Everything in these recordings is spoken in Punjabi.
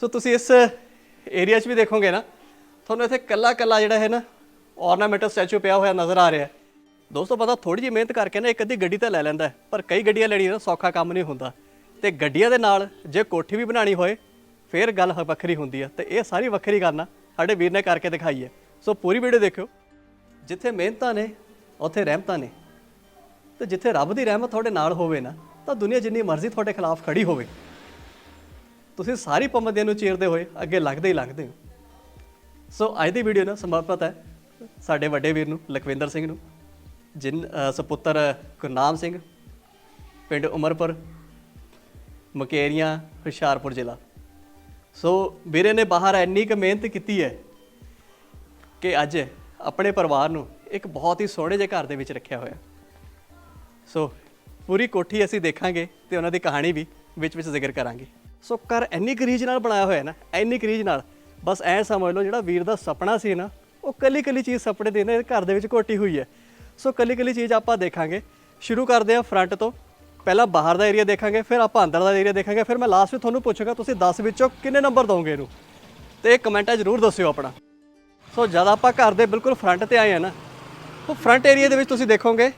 ਸੋ ਤੁਸੀਂ ਇਸ ਏਰੀਆ 'ਚ ਵੀ ਦੇਖੋਗੇ ਨਾ, ਤੁਹਾਨੂੰ ਇੱਥੇ ਕੱਲਾ ਕੱਲਾ ਜਿਹੜਾ ਹੈ ਨਾ, ornamental ਸਟੈਚੂ ਪਿਆ ਹੋਇਆ ਨਜ਼ਰ ਆ ਰਿਹਾ ਹੈ। ਦੋਸਤੋ ਪਤਾ ਥੋੜੀ ਜਿਹੀ ਮਿਹਨਤ ਕਰਕੇ ਨਾ ਇੱਕ ਅੱਧੀ ਗੱਡੀ ਤਾਂ ਲੈ ਲੈਂਦਾ ਪਰ ਕਈ ਗੱਡੀਆਂ ਲੈਣੀਆਂ ਸੌਖਾ ਕੰਮ ਨਹੀਂ ਹੁੰਦਾ। ਤੇ ਗੱਡੀਆਂ ਦੇ ਨਾਲ ਜੇ ਕੋਠੀ ਵੀ ਬਣਾਣੀ ਹੋਏ, ਫਿਰ ਗੱਲ ਵੱਖਰੀ ਹੁੰਦੀ ਹੈ ਤੇ ਇਹ ਸਾਰੀ ਵੱਖਰੀ ਕਰਨਾ ਸਾਡੇ ਵੀਰ ਨੇ ਕਰਕੇ ਦਿਖਾਈ ਹੈ। ਸੋ ਪੂਰੀ ਵੀਡੀਓ ਦੇਖਿਓ। ਜਿੱਥੇ ਮਿਹਨਤਾਂ ਨੇ, ਉੱਥੇ ਰਹਿਮਤਾਂ ਨੇ। ਤੇ ਜਿੱਥੇ ਰੱਬ ਦੀ ਰਹਿਮਤ ਤੁਹਾਡੇ ਨਾਲ ਹੋਵੇ ਨਾ, ਤਾਂ ਦੁਨੀਆ ਜਿੰਨੀ ਮਰਜ਼ੀ ਤੁਹਾਡੇ ਖਿਲਾਫ ਖੜੀ ਹੋਵੇ। ਤੁਸੀਂ ਸਾਰੀ ਪਾਬੰਦੀਆਂ ਨੂੰ ਚੀਰਦੇ ਹੋਏ ਅੱਗੇ ਲੱਗਦੇ ਹੀ ਲੱਗਦੇ ਹੋ। ਸੋ ਅੱਜ ਦੀ ਵੀਡੀਓ ਨਾ ਸਮਾਪਤ ਹੈ। ਸਾਡੇ ਵੱਡੇ ਵੀਰ ਨੂੰ ਲਖਵਿੰਦਰ ਸਿੰਘ ਨੂੰ ਜਿਨ ਅ, ਸੁਪੁੱਤਰ ਗੁਰਨਾਮ ਸਿੰਘ ਪਿੰਡ ਉਮਰਪੁਰ ਮਕੇਰੀਆਂ ਹੁਸ਼ਿਆਰਪੁਰ ਜ਼ਿਲ੍ਹਾ। ਸੋ ਵੀਰੇ ਨੇ ਬਾਹਰ ਇੰਨੀ ਕੁ ਮਿਹਨਤ ਕੀਤੀ ਹੈ ਕਿ ਅੱਜ ਆਪਣੇ ਪਰਿਵਾਰ ਨੂੰ ਇੱਕ ਬਹੁਤ ਹੀ ਸੋਹਣੇ ਜਿਹੇ ਘਰ ਦੇ ਵਿੱਚ ਰੱਖਿਆ ਹੋਇਆ। ਸੋ ਪੂਰੀ ਕੋਠੀ ਅਸੀਂ ਦੇਖਾਂਗੇ ਤੇ ਉਹਨਾਂ ਦੀ ਕਹਾਣੀ ਵੀ ਵਿੱਚ ਵਿੱਚ ਜ਼ਿਕਰ ਕਰਾਂਗੇ। ਸੋ ਘਰ ਇੰਨੀ ਕਰੀਜ ਨਾਲ ਬਣਾਇਆ ਹੋਇਆ ਨਾ, ਇੰਨੀ ਕਰੀਜ ਨਾਲ, ਬਸ ਐ ਸਮਝ ਲਓ ਜਿਹੜਾ ਵੀਰ ਦਾ ਸੁਪਨਾ ਸੀ ਨਾ, ਉਹ ਕੱਲੀ ਕੱਲੀ ਚੀਜ਼ ਸੁਪਨੇ ਦੇ ਨੇ ਘਰ ਦੇ ਵਿੱਚ ਕੋਟੀ ਹੋਈ ਹੈ। ਸੋ ਕੱਲੀ ਕੱਲੀ ਚੀਜ਼ ਆਪਾਂ ਦੇਖਾਂਗੇ, ਸ਼ੁਰੂ ਕਰਦੇ ਹਾਂ ਫਰੰਟ ਤੋਂ, ਪਹਿਲਾਂ ਬਾਹਰ ਦਾ ਏਰੀਆ ਦੇਖਾਂਗੇ, ਫਿਰ ਆਪਾਂ ਅੰਦਰ ਦਾ ਏਰੀਆ ਦੇਖਾਂਗੇ, ਫਿਰ ਮੈਂ ਲਾਸਟ ਵਿੱਚ ਤੁਹਾਨੂੰ ਪੁੱਛੂਗਾ, ਤੁਸੀਂ 10 ਵਿੱਚੋਂ ਕਿੰਨੇ ਨੰਬਰ ਦੋਗੇ ਇਹਨੂੰ? ਤੇ ਕਮੈਂਟਾਂ ਜ਼ਰੂਰ ਦੱਸਿਓ ਆਪਣਾ। ਸੋ ਜਦ ਆਪਾਂ ਘਰ ਦੇ ਬਿਲਕੁਲ ਫਰੰਟ ਤੇ ਆਏ ਆ ਨਾ, ਉਹ ਫਰੰਟ ਏਰੀਆ ਦੇ ਵਿੱਚ ਤੁਸੀਂ ਦੇਖੋਗੇ,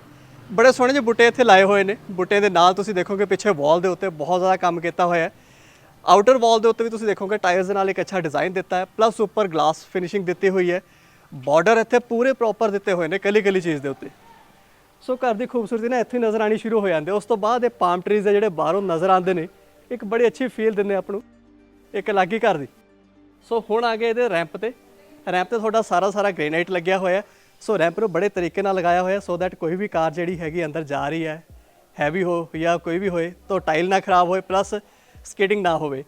ਬੜੇ ਸੋਹਣੇ ਜਿਹੇ ਬੂਟੇ ਇੱਥੇ ਲਾਏ ਹੋਏ ਨੇ। ਬੂਟੇ ਦੇ ਨਾਲ ਤੁਸੀਂ ਦੇਖੋਗੇ, ਪਿੱਛੇ ਵਾਲ ਦੇ ਉੱਤੇ ਬਹੁਤ ਜ਼ਿਆਦਾ ਕੰਮ ਕੀਤਾ ਹੋਇਆ ਹੈ। ਆਊਟਰ ਵਾਲ ਦੇ ਉੱਤੇ ਵੀ ਤੁਸੀਂ ਦੇਖੋਗੇ ਟਾਇਰਸ ਦੇ ਨਾਲ ਇੱਕ ਅੱਛਾ ਡਿਜ਼ਾਈਨ ਦਿੱਤਾ ਹੈ ਪਲੱਸ ਉੱਪਰ ਗਲਾਸ ਫਿਨਿਸ਼ਿੰਗ ਦਿੱਤੀ ਹੋਈ ਹੈ। ਬਾਰਡਰ ਇੱਥੇ ਪੂਰੇ ਪ੍ਰੋਪਰ ਦਿੱਤੇ ਹੋਏ ਨੇ ਕੱਲੀ ਕੱਲੀ ਚੀਜ਼ ਦੇ ਉੱਤੇ। ਸੋ ਘਰ ਦੀ ਖੂਬਸੂਰਤੀ ਨਾ ਇੱਥੇ ਹੀ ਨਜ਼ਰ ਆਣੀ ਸ਼ੁਰੂ ਹੋ ਜਾਂਦੀ ਉਸ ਤੋਂ ਬਾਅਦ ਇਹ ਪਾਮ ਟਰੀਜ਼ ਦੇ ਜਿਹੜੇ ਬਾਹਰੋਂ ਨਜ਼ਰ ਆਉਂਦੇ ਨੇ। ਇੱਕ ਬੜੀ ਅੱਛੀ ਫੀਲ ਦਿੰਦੇ ਆਪ ਨੂੰ। ਇੱਕ ਅਲੱਗ ਹੀ ਘਰ ਦੀ। ਸੋ ਹੁਣ ਆ ਗਏ ਇਹਦੇ ਰੈਂਪ ਤੇ। ਰੈਂਪ ਤੇ ਤੁਹਾਡਾ ਸਾਰਾ ਸਾਰਾ ਗ੍ਰੇਨਾਈਟ ਲੱਗਿਆ ਹੋਇਆ ਹੈ। ਸੋ ਰੈਂਪ ਨੂੰ ਬੜੇ ਤਰੀਕੇ ਨਾਲ ਲਗਾਇਆ ਹੋਇਆ ਸੋ ਦੈਟ ਕੋਈ ਵੀ ਕਾਰ ਜਿਹੜੀ ਹੈਗੀ ਅੰਦਰ ਜਾ ਰਹੀ ਹੈ ਹੈਵੀ ਹੋ ਜਾਂ ਕੋਈ ਵੀ ਹੋਏ, ਤਾਂ ਟਾਈਲ ਨਾ ਖਰਾਬ ਹੋਏ ਪਲੱਸ ਸਕੇਟਿੰਗ ਨਾ ਹੋਵੇ।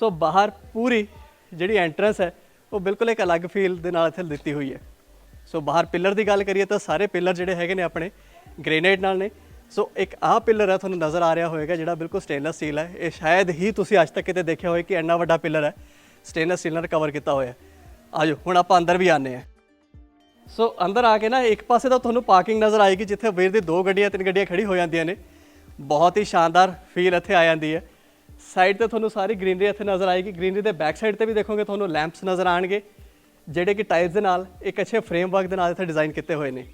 ਸੋ ਬਾਹਰ ਪੂਰੀ ਜਿਹੜੀ ਐਂਟਰੈਂਸ ਹੈ, ਉਹ ਬਿਲਕੁਲ ਇੱਕ ਅਲੱਗ ਫੀਲ ਦੇ ਨਾਲ ਇੱਥੇ ਦਿੱਤੀ ਹੋਈ ਹੈ। ਸੋ ਬਾਹਰ ਪਿੱਲਰ ਦੀ ਗੱਲ ਕਰੀਏ ਤਾਂ ਸਾਰੇ ਪਿੱਲਰ ਜਿਹੜੇ ਹੈਗੇ ਨੇ ਆਪਣੇ ਗ੍ਰੇਨਾਈਟ ਨਾਲ ਨੇ। ਸੋ ਇੱਕ ਆਹ ਪਿੱਲਰ ਹੈ, ਤੁਹਾਨੂੰ ਨਜ਼ਰ ਆ ਰਿਹਾ ਹੋਵੇਗਾ, ਜਿਹੜਾ ਬਿਲਕੁਲ ਸਟੇਨਲੈਸ ਸਟੀਲ ਹੈ। ਇਹ ਸ਼ਾਇਦ ਹੀ ਤੁਸੀਂ ਅੱਜ ਤੱਕ ਕਿਤੇ ਦੇਖਿਆ ਹੋਵੇ ਕਿ ਇੰਨਾ ਵੱਡਾ ਪਿੱਲਰ ਹੈ ਸਟੇਨਲੈਸ ਸਟੀਲ ਨਾਲ ਕਵਰ ਕੀਤਾ ਹੋਇਆ। ਹੈ ਆਜੋ, ਹੁਣ ਆਪਾਂ ਅੰਦਰ ਵੀ ਆਨੇ ਆ ਸੋ ਅੰਦਰ ਆ ਕੇ ਨਾ, ਇੱਕ ਪਾਸੇ ਤਾਂ ਤੁਹਾਨੂੰ ਪਾਰਕਿੰਗ ਨਜ਼ਰ ਆਏਗੀ, ਜਿੱਥੇ ਵੀਰ ਦੀ ਦੋ ਗੱਡੀਆਂ, ਤਿੰਨ ਗੱਡੀਆਂ ਖੜੀ ਹੋ ਜਾਂਦੀਆਂ ਨੇ। ਬਹੁਤ ਹੀ ਸ਼ਾਨਦਾਰ ਫੀਲ ਇੱਥੇ ਆ ਜਾਂਦੀ ਹੈ। ਸਾਈਡ ਤੇ ਤੁਹਾਨੂੰ ਸਾਰੀ ਗ੍ਰੀਨਰੀ ਇੱਥੇ ਨਜ਼ਰ ਆਏਗੀ। ਗ੍ਰੀਨਰੀ ਦੇ ਬੈਕ ਸਾਈਡ ਤੇ ਵੀ ਦੇਖੋਗੇ ਤੁਹਾਨੂੰ ਲੈਂਪਸ ਨਜ਼ਰ ਆਣਗੇ, ਜਿਹੜੇ ਕਿ ਟਾਈਲਸ ਦੇ ਨਾਲ, ਇੱਕ ਅੱਛੇ ਫਰੇਮਵਰਕ ਦੇ ਨਾਲ ਇੱਥੇ ਡਿਜ਼ਾਈਨ ਕੀਤੇ ਹੋਏ ਨੇ।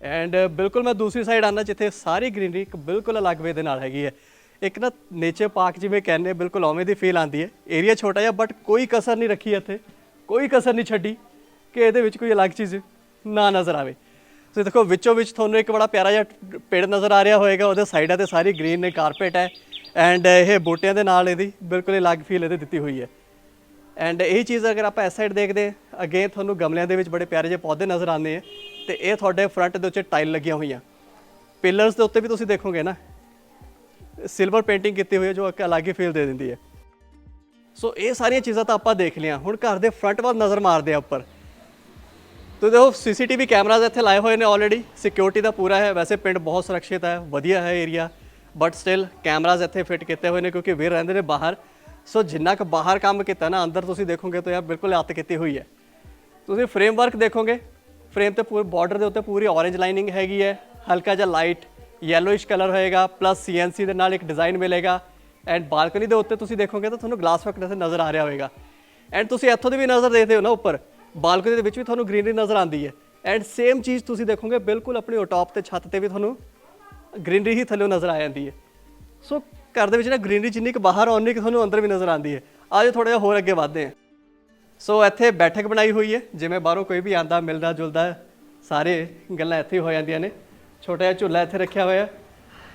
ਐਂਡ ਬਿਲਕੁਲ ਮੈਂ ਦੂਸਰੀ ਸਾਈਡ ਆਨਾ ਜਿੱਥੇ ਸਾਰੀ ਗ੍ਰੀਨਰੀ ਇੱਕ ਬਿਲਕੁਲ ਅਲੱਗ ਵੇ ਦੇ ਨਾਲ ਹੈਗੀ ਹੈ। ਇੱਕ ਨਾ ਨੇਚਰ ਪਾਰਕ ਜਿਵੇਂ ਕਹਿੰਦੇ, ਬਿਲਕੁਲ ਉਵੇਂ ਦੀ ਫੀਲ ਆਉਂਦੀ ਹੈ। ਏਰੀਆ ਛੋਟਾ ਜਿਹਾ ਬਟ ਕੋਈ ਕਸਰ ਨਹੀਂ ਰੱਖੀ ਇੱਥੇ। ਕੋਈ ਕਸਰ ਨਹੀਂ ਛੱਡੀ ਕਿ ਇਹਦੇ ਵਿੱਚ ਕੋਈ ਅਲੱਗ ਚੀਜ਼ ਨਾ ਨਜ਼ਰ ਆਵੇ। ਤੁਸੀਂ ਦੇਖੋ, ਵਿੱਚੋਂ ਵਿੱਚ ਤੁਹਾਨੂੰ ਇੱਕ ਬੜਾ ਪਿਆਰਾ ਜਿਹਾ ਪੇੜ ਨਜ਼ਰ ਆ ਰਿਹਾ ਹੋਏਗਾ। ਉਹਦੇ ਸਾਈਡਾਂ ਤੇ ਸਾਰੀ ਗ੍ਰੀਨ ਨੇ ਕਾਰਪੇਟ ਹੈ। ਐਂਡ uh, ਇਹ ਬੂਟਿਆਂ ਦੇ ਨਾਲ ਇਹਦੀ ਬਿਲਕੁਲ ਹੀ ਅਲੱਗ ਫੀਲ ਇਹਦੇ ਦਿੱਤੀ ਹੋਈ ਹੈ। ਐਂਡ ਇਹ ਚੀਜ਼ ਅਗਰ ਆਪਾਂ ਇਸ ਸਾਈਡ ਦੇਖਦੇ ਹਾਂ ਅੱਗੇ ਤੁਹਾਨੂੰ ਗਮਲਿਆਂ ਦੇ ਵਿੱਚ ਬੜੇ ਪਿਆਰੇ ਜਿਹੇ ਪੌਦੇ ਨਜ਼ਰ ਆਉਂਦੇ ਆ, ਤੇ ਇਹ ਤੁਹਾਡੇ ਫਰੰਟ ਦੇ ਉੱਤੇ ਟਾਈਲ ਲੱਗੀਆਂ ਹੋਈਆਂ। ਪਿਲਰਸ ਦੇ ਉੱਤੇ ਵੀ ਤੁਸੀਂ ਦੇਖੋਗੇ ਨਾ ਸਿਲਵਰ ਪੇਂਟਿੰਗ ਕੀਤੀ ਹੋਈ ਹੈ, ਜੋ ਇੱਕ ਅਲੱਗ ਹੀ ਫੀਲ ਦੇ ਦਿੰਦੀ ਹੈ। ਸੋ ਇਹ ਸਾਰੀਆਂ ਚੀਜ਼ਾਂ ਤਾਂ ਆਪਾਂ ਦੇਖ ਲਿਆ ਹੁਣ ਘਰ ਦੇ ਫਰੰਟ ਵੱਲ ਨਜ਼ਰ ਮਾਰਦੇ ਆ ਉੱਪਰ। ਤੋ ਦੇਖੋ ਸੀਸੀਟੀਵੀ ਕੈਮਰਾਜ਼ ਇੱਥੇ ਲਾਏ ਹੋਏ ਨੇ ਆਲਰੇਡੀ ਸਿਕਿਉਰਿਟੀ ਦਾ ਪੂਰਾ ਹੈ। ਵੈਸੇ ਪਿੰਡ ਬਹੁਤ ਸੁਰੱਖਿਅਤ ਹੈ, ਵਧੀਆ ਹੈ ਏਰੀਆ ਬਟ ਸਟਿਲ ਕੈਮਰਾਜ਼ ਇੱਥੇ ਫਿੱਟ ਕੀਤੇ ਹੋਏ ਨੇ ਕਿਉਂਕਿ ਵੀਰ ਰਹਿੰਦੇ ਨੇ ਬਾਹਰ। ਸੋ ਜਿੰਨਾ ਕੁ ਬਾਹਰ ਕੰਮ ਕੀਤਾ ਨਾ, ਅੰਦਰ ਤੁਸੀਂ ਦੇਖੋਗੇ ਤਾਂ ਯਾਰ ਬਿਲਕੁਲ ਹੱਥ ਕੀਤੀ ਹੋਈ ਹੈ। ਤੁਸੀਂ ਫਰੇਮਵਰਕ ਦੇਖੋਗੇ ਫਰੇਮ ਤੇ ਪੂਰੇ ਬਾਰਡਰ ਦੇ ਉੱਤੇ ਪੂਰੀ orange ਲਾਈਨਿੰਗ ਹੈਗੀ ਹੈ, ਹਲਕਾ ਜਿਹਾ ਲਾਈਟ ਯੈਲੋਇਸ਼ ਕਲਰ ਹੋਏਗਾ ਪਲੱਸ ਸੀਐਨਸੀ ਦੇ ਨਾਲ ਇੱਕ ਡਿਜ਼ਾਈਨ ਮਿਲੇਗਾ। ਐਂਡ ਬਾਲਕਨੀ ਦੇ ਉੱਤੇ ਤੁਸੀਂ ਦੇਖੋਗੇ ਤਾਂ ਤੁਹਾਨੂੰ ਗਲਾਸ ਵਰਕ ਨਜ਼ਰ ਆ ਰਿਹਾ ਹੋਵੇਗਾ ਐਂਡ ਤੁਸੀਂ ਇੱਥੋਂ ਦੀ ਵੀ ਨਜ਼ਰ ਦੇਖਦੇ ਹੋ ਨਾ ਉੱਪਰ ਬਾਲਕਨੀ ਦੇ ਵਿੱਚ ਵੀ ਤੁਹਾਨੂੰ ਗ੍ਰੀਨਰੀ ਨਜ਼ਰ ਆਉਂਦੀ ਹੈ। ਐਂਡ ਸੇਮ ਚੀਜ਼ ਤੁਸੀਂ ਦੇਖੋਗੇ, ਬਿਲਕੁਲ ਆਪਣੀ ਟੌਪ ਤੇ ਛੱਤ ਤੇ ਵੀ ਤੁਹਾਨੂੰ ਗ੍ਰੀਨਰੀ ਹੀ ਥੱਲੇ ਨਜ਼ਰ ਆ ਜਾਂਦੀ ਹੈ। ਸੋ ਘਰ ਦੇ ਵਿੱਚ ਨਾ ਗ੍ਰੀਨਰੀ ਜਿੰਨੀ ਕੁ ਬਾਹਰ ਆਉਣੀ ਕਿ ਤੁਹਾਨੂੰ ਅੰਦਰ ਵੀ ਨਜ਼ਰ ਆਉਂਦੀ ਹੈ। ਆਜੋ ਥੋੜਾ ਜਿਹਾ ਹੋਰ ਅੱਗੇ ਵਧਦੇ ਹਾਂ। ਸੋ ਇੱਥੇ ਬੈਠਕ ਬਣਾਈ ਹੋਈ ਹੈ। ਜਿਵੇਂ ਬਾਹਰੋਂ ਕੋਈ ਵੀ ਆਂਦਾ ਮਿਲਦਾ, ਜੁਲਦਾ, ਸਾਰੇ ਗੱਲਾਂ ਇੱਥੇ ਹੋ ਜਾਂਦੀਆਂ ਨੇ। ਛੋਟਾ ਜਿਹਾ ਝੂਲਾ ਇੱਥੇ ਰੱਖਿਆ ਹੋਇਆ।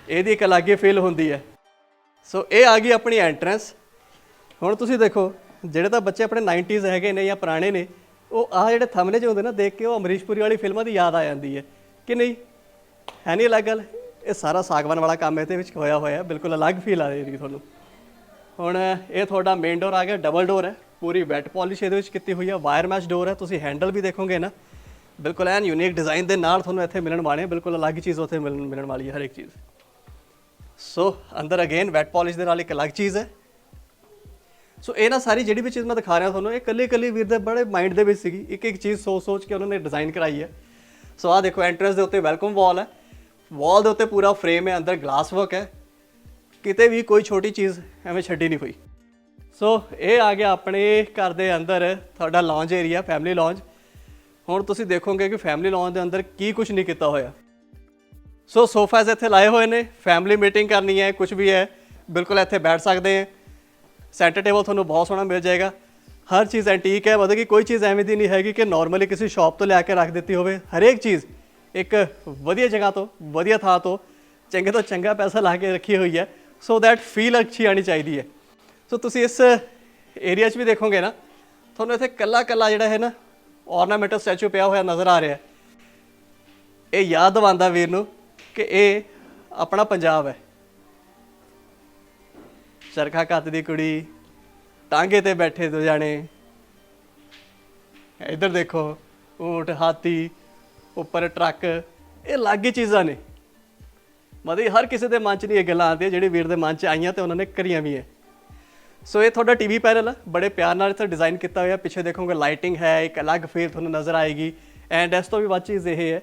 ਇਹਦੀ ਇੱਕ ਅਲੱਗ ਹੀ ਫੀਲ ਹੁੰਦੀ ਹੈ। ਸੋ ਇਹ ਆ ਗਈ ਆਪਣੀ ਐਂਟਰੈਂਸ ਹੁਣ ਤੁਸੀਂ ਦੇਖੋ, ਜਿਹੜੇ ਤਾਂ ਬੱਚੇ ਆਪਣੇ 90s ਹੈਗੇ ਨੇ ਜਾਂ ਪੁਰਾਣੇ ਨੇ, ਉਹ ਆ ਜਿਹੜੇ ਥੰਬਨੇ ਚ ਹੁੰਦੇ ਨਾ, ਦੇਖ ਕੇ ਉਹ ਅਮਰੀਸ਼ ਪੁਰੀ ਵਾਲੀ ਫਿਲਮਾਂ ਦੀ ਯਾਦ ਆ ਜਾਂਦੀ ਹੈ। ਕਿ ਨਹੀਂ? ਹੈ ਨਹੀਂ ਅਲੱਗ ਗੱਲ। ਇਹ ਸਾਰਾ ਸਾਗਵਾਨ ਵਾਲਾ ਕੰਮ ਇਹਦੇ ਵਿੱਚ ਹੋਇਆ ਹੋਇਆ ਹੈ। ਬਿਲਕੁਲ ਅਲੱਗ ਫੀਲ ਆ ਰਹੀ ਤੁਹਾਨੂੰ। ਹੁਣ ਇਹ ਤੁਹਾਡਾ ਮੇਨ ਡੋਰ ਆ ਗਿਆ ਡਬਲ ਡੋਰ ਹੈ। ਪੂਰੀ ਵੈਟ ਪਾਲਿਸ਼ ਇਹਦੇ ਵਿੱਚ ਕੀਤੀ ਹੋਈ ਹੈ ਵਾਇਰ ਮੈਸ਼ ਡੋਰ ਹੈ। ਤੁਸੀਂ ਹੈਂਡਲ ਵੀ ਦੇਖੋਗੇ ਨਾ। ਬਿਲਕੁਲ ਐਨ ਯੂਨੀਕ ਡਿਜ਼ਾਈਨ ਦੇ ਨਾਲ ਤੁਹਾਨੂੰ ਇੱਥੇ ਮਿਲਣ ਵਾਲੇ ਬਿਲਕੁਲ ਅਲੱਗ ਚੀਜ਼ ਉੱਥੇ ਮਿਲਣ ਮਿਲਣ ਵਾਲੀ ਹੈ ਹਰ ਇੱਕ ਚੀਜ਼। ਸੋ ਅੰਦਰ ਅਗੇਨ ਵੈਟ ਪਾਲਿਸ਼ ਦੇ ਨਾਲ ਇੱਕ ਅਲੱਗ ਚੀਜ਼ ਹੈ। ਸੋ ਇਹ ਨਾ ਸਾਰੀ ਜਿਹੜੀ ਵੀ ਚੀਜ਼ ਮੈਂ ਦਿਖਾ ਰਿਹਾ ਤੁਹਾਨੂੰ, ਇਹ ਕੱਲੀ ਕੱਲੀ ਵੀਰ ਦੇ ਬੜੇ ਮਾਈਂਡ ਦੇ ਵਿੱਚ ਸੀਗੀ। ਇੱਕ ਇੱਕ ਚੀਜ਼ ਸੋਚ ਸੋਚ ਕੇ ਉਹਨਾਂ ਨੇ ਡਿਜ਼ਾਈਨ ਕਰਾਈ ਹੈ। ਸੋ ਆਹ ਦੇਖੋ ਐਂਟਰੈਂਸ ਦੇ ਉੱਤੇ ਵੈਲਕਮ ਵਾਲ ਹੈ। ਵਾਲ ਦੇ ਉੱਤੇ ਪੂਰਾ ਫਰੇਮ ਹੈ, ਅੰਦਰ ਗਲਾਸ ਵਰਕ ਹੈ। ਕਿਤੇ ਵੀ ਕੋਈ ਛੋਟੀ ਚੀਜ਼ ਐਵੇਂ ਛੱਡੀ ਨਹੀਂ ਹੋਈ। ਸੋ ਇਹ ਆ ਗਿਆ ਆਪਣੇ ਘਰ ਦੇ ਅੰਦਰ ਤੁਹਾਡਾ ਲੌਂਜ ਏਰੀਆ ਫੈਮਿਲੀ ਲੌਂਜ ਹੁਣ ਤੁਸੀਂ ਦੇਖੋਗੇ ਕਿ ਫੈਮਿਲੀ ਲੌਂਜ ਦੇ ਅੰਦਰ ਕੀ ਕੁਝ ਨਹੀਂ ਕੀਤਾ ਹੋਇਆ। ਸੋ ਸੋਫਾਜ਼ ਇੱਥੇ ਲਾਏ ਹੋਏ ਨੇ ਫੈਮਿਲੀ ਮੀਟਿੰਗ ਕਰਨੀ ਹੈ ਕੁਝ ਵੀ ਹੈ, ਬਿਲਕੁਲ ਇੱਥੇ ਬੈਠ ਸਕਦੇ ਹੈ। ਸੈਂਟਰ ਟੇਬਲ ਤੁਹਾਨੂੰ ਬਹੁਤ ਸੋਹਣਾ ਮਿਲ ਜਾਏਗਾ। ਹਰ ਚੀਜ਼ ਐਂਟੀਕ ਹੈ, ਮਤਲਬ ਕਿ ਕੋਈ ਚੀਜ਼ ਐਵੇਂ ਦੀ ਨਹੀਂ ਹੈਗੀ ਕਿ ਨਾਰਮਲੀ ਕਿਸੇ ਸ਼ਾਪ ਤੋਂ ਲਿਆ ਕੇ ਰੱਖ ਦਿੱਤੀ ਹੋਵੇ। ਹਰੇਕ ਚੀਜ਼ ਇੱਕ ਵਧੀਆ ਜਗ੍ਹਾ ਤੋਂ, ਵਧੀਆ ਥਾਂ ਤੋਂ ਚੰਗੇ ਤੋਂ ਚੰਗਾ ਪੈਸਾ ਲਾ ਕੇ ਰੱਖੀ ਹੋਈ ਹੈ। ਸੋ ਦੈਟ ਫੀਲ ਅੱਛੀ ਆਣੀ ਚਾਹੀਦੀ ਹੈ। ਸੋ ਤੁਸੀਂ ਇਸ ਏਰੀਆ 'ਚ ਵੀ ਦੇਖੋਗੇ ਨਾ, ਤੁਹਾਨੂੰ ਇੱਥੇ ਕੱਲਾ ਕੱਲਾ ਜਿਹੜਾ ਹੈ ਨਾ, ornamental ਸਟੈਚੂ ਪਿਆ ਹੋਇਆ ਨਜ਼ਰ ਆ ਰਿਹਾ ਇਹ ਯਾਦ ਦਿਵਾਉਂਦਾ ਵੀਰ ਨੂੰ ਕਿ ਇਹ ਆਪਣਾ ਪੰਜਾਬ ਹੈ। ਚਰਖਾ ਕੱਤ ਦੀ ਕੁੜੀ, ਟਾਂਗੇ ਤੇ ਬੈਠੇ ਦੋ ਜਾਣੇ। ਇੱਧਰ ਦੇਖੋ, ਊਂਟ, ਹਾਥੀ ਉੱਪਰ ਟਰੱਕ, ਇਹ ਅਲੱਗ ਹੀ ਚੀਜ਼ਾਂ ਨੇ। ਮਤਲਬ ਹਰ ਕਿਸੇ ਦੇ ਮਨ 'ਚ ਨਹੀਂ ਇਹ ਗੱਲਾਂ ਆਉਂਦੀਆਂ, ਜਿਹੜੇ ਵੀਰ ਦੇ ਮਨ 'ਚ ਆਈਆਂ ਤੇ ਉਹਨਾਂ ਨੇ ਕਰੀਆਂ ਵੀ ਹੈ ਸੋ ਇਹ ਤੁਹਾਡਾ ਟੀਵੀ ਪੈਨਲ ਆ, ਬੜੇ ਪਿਆਰ ਨਾਲ ਇੱਥੇ ਡਿਜ਼ਾਈਨ ਕੀਤਾ ਹੋਇਆ। ਪਿੱਛੇ ਦੇਖੋਗੇ ਲਾਈਟਿੰਗ ਹੈ, ਇੱਕ ਅਲੱਗ ਫੀਲ ਤੁਹਾਨੂੰ ਨਜ਼ਰ ਆਏਗੀ। ਐਂਡ ਇਸ ਤੋਂ ਵੀ ਵੱਧ ਚੀਜ਼ ਇਹ ਹੈ,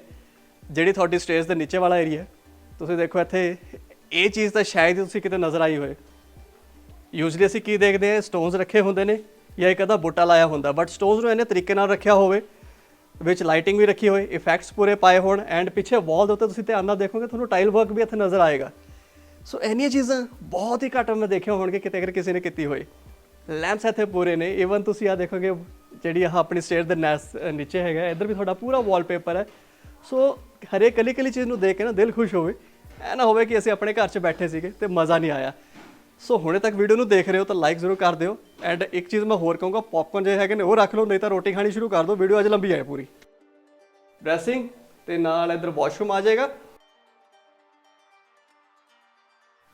ਜਿਹੜੀ ਤੁਹਾਡੀ ਸਟੇਜ ਦੇ ਨੀਚੇ ਵਾਲਾ ਏਰੀਆ ਤੁਸੀਂ ਦੇਖੋ ਇੱਥੇ, ਇਹ ਚੀਜ਼ ਤਾਂ ਸ਼ਾਇਦ ਹੀ ਤੁਸੀਂ ਕਿਤੇ ਨਜ਼ਰ ਆਈ ਹੋਵੇ। ਯੂਜੂਲੀ ਅਸੀਂ ਕੀ ਦੇਖਦੇ ਹਾਂ ਸਟੋਨਸ ਰੱਖੇ ਹੁੰਦੇ ਨੇ ਜਾਂ ਇੱਕ ਅੱਧਾ ਬੂਟਾ ਲਾਇਆ ਹੁੰਦਾ ਬਟ ਸਟੋਨਸ ਨੂੰ ਇਹਨੇ ਤਰੀਕੇ ਨਾਲ ਰੱਖਿਆ ਹੋਵੇ ਵਿੱਚ ਲਾਈਟਿੰਗ ਵੀ ਰੱਖੀ ਹੋਈ ਇਫੈਕਟਸ ਪੂਰੇ ਪਾਏ ਹੋਣ ਐਂਡ ਪਿੱਛੇ ਵਾਲ ਦੇ ਉੱਤੇ ਤੁਸੀਂ ਧਿਆਨ ਨਾਲ ਦੇਖੋਗੇ ਤੁਹਾਨੂੰ ਟਾਈਲ ਵਰਕ ਵੀ ਇੱਥੇ ਨਜ਼ਰ ਆਏਗਾ। ਸੋ ਇੰਨੀਆਂ ਚੀਜ਼ਾਂ ਬਹੁਤ ਹੀ ਘੱਟ ਮੈਂ ਦੇਖਿਆ ਹੋਣਗੇ ਕਿਤੇ ਅਗਰ ਕਿਸੇ ਨੇ ਕੀਤੀ ਹੋਈ। ਲੈਂਪਸ ਇੱਥੇ ਪੂਰੇ ਨੇ ਇਵਨ ਤੁਸੀਂ ਆ ਦੇਖੋਗੇ ਜਿਹੜੀ ਆਹ ਆਪਣੀ ਸਟੇਅਰ ਦੇ ਨੈਸ ਅ, ਨੀਚੇ ਹੈਗਾ ਇੱਧਰ ਵੀ ਤੁਹਾਡਾ ਪੂਰਾ ਵਾਲਪੇਪਰ ਹੈ। ਸੋ ਹਰੇਕ ਕਲੀ ਕਲੀ ਚੀਜ਼ ਨੂੰ ਦੇਖ ਕੇ ਨਾ ਦਿਲ ਖੁਸ਼ ਹੋਵੇ। ਐ ਨਾ ਹੋਵੇ ਕਿ ਅਸੀਂ ਆਪਣੇ ਘਰ 'ਚ ਬੈਠੇ ਸੀਗੇ ਤੇ ਮਜ਼ਾ ਨਹੀਂ ਆਇਆ। ਸੋ ਹੁਣੇ ਤੱਕ ਵੀਡੀਓ ਨੂੰ ਦੇਖ ਰਹੇ ਹੋ ਤਾਂ ਲਾਈਕ ਜ਼ਰੂਰ ਕਰ ਦਿਓ। ਐਂਡ ਇੱਕ ਚੀਜ਼ ਮੈਂ ਹੋਰ ਕਹੂੰਗਾ ਪੌਪਕੌਰਨ ਜੇ ਹੈਗੇ ਨੇ, ਉਹ ਰੱਖ ਲਓ, ਨਹੀਂ ਤਾਂ ਰੋਟੀ ਖਾਣੀ ਸ਼ੁਰੂ ਕਰ ਦਿਓ। ਵੀਡੀਓ ਅੱਜ ਲੰਬੀ ਹੈ ਪੂਰੀ। ਡਰੈਸਿੰਗ ਤੇ ਨਾਲ ਇੱਧਰ ਵਾਸ਼ਰੂਮ ਆ ਜਾਏਗਾ।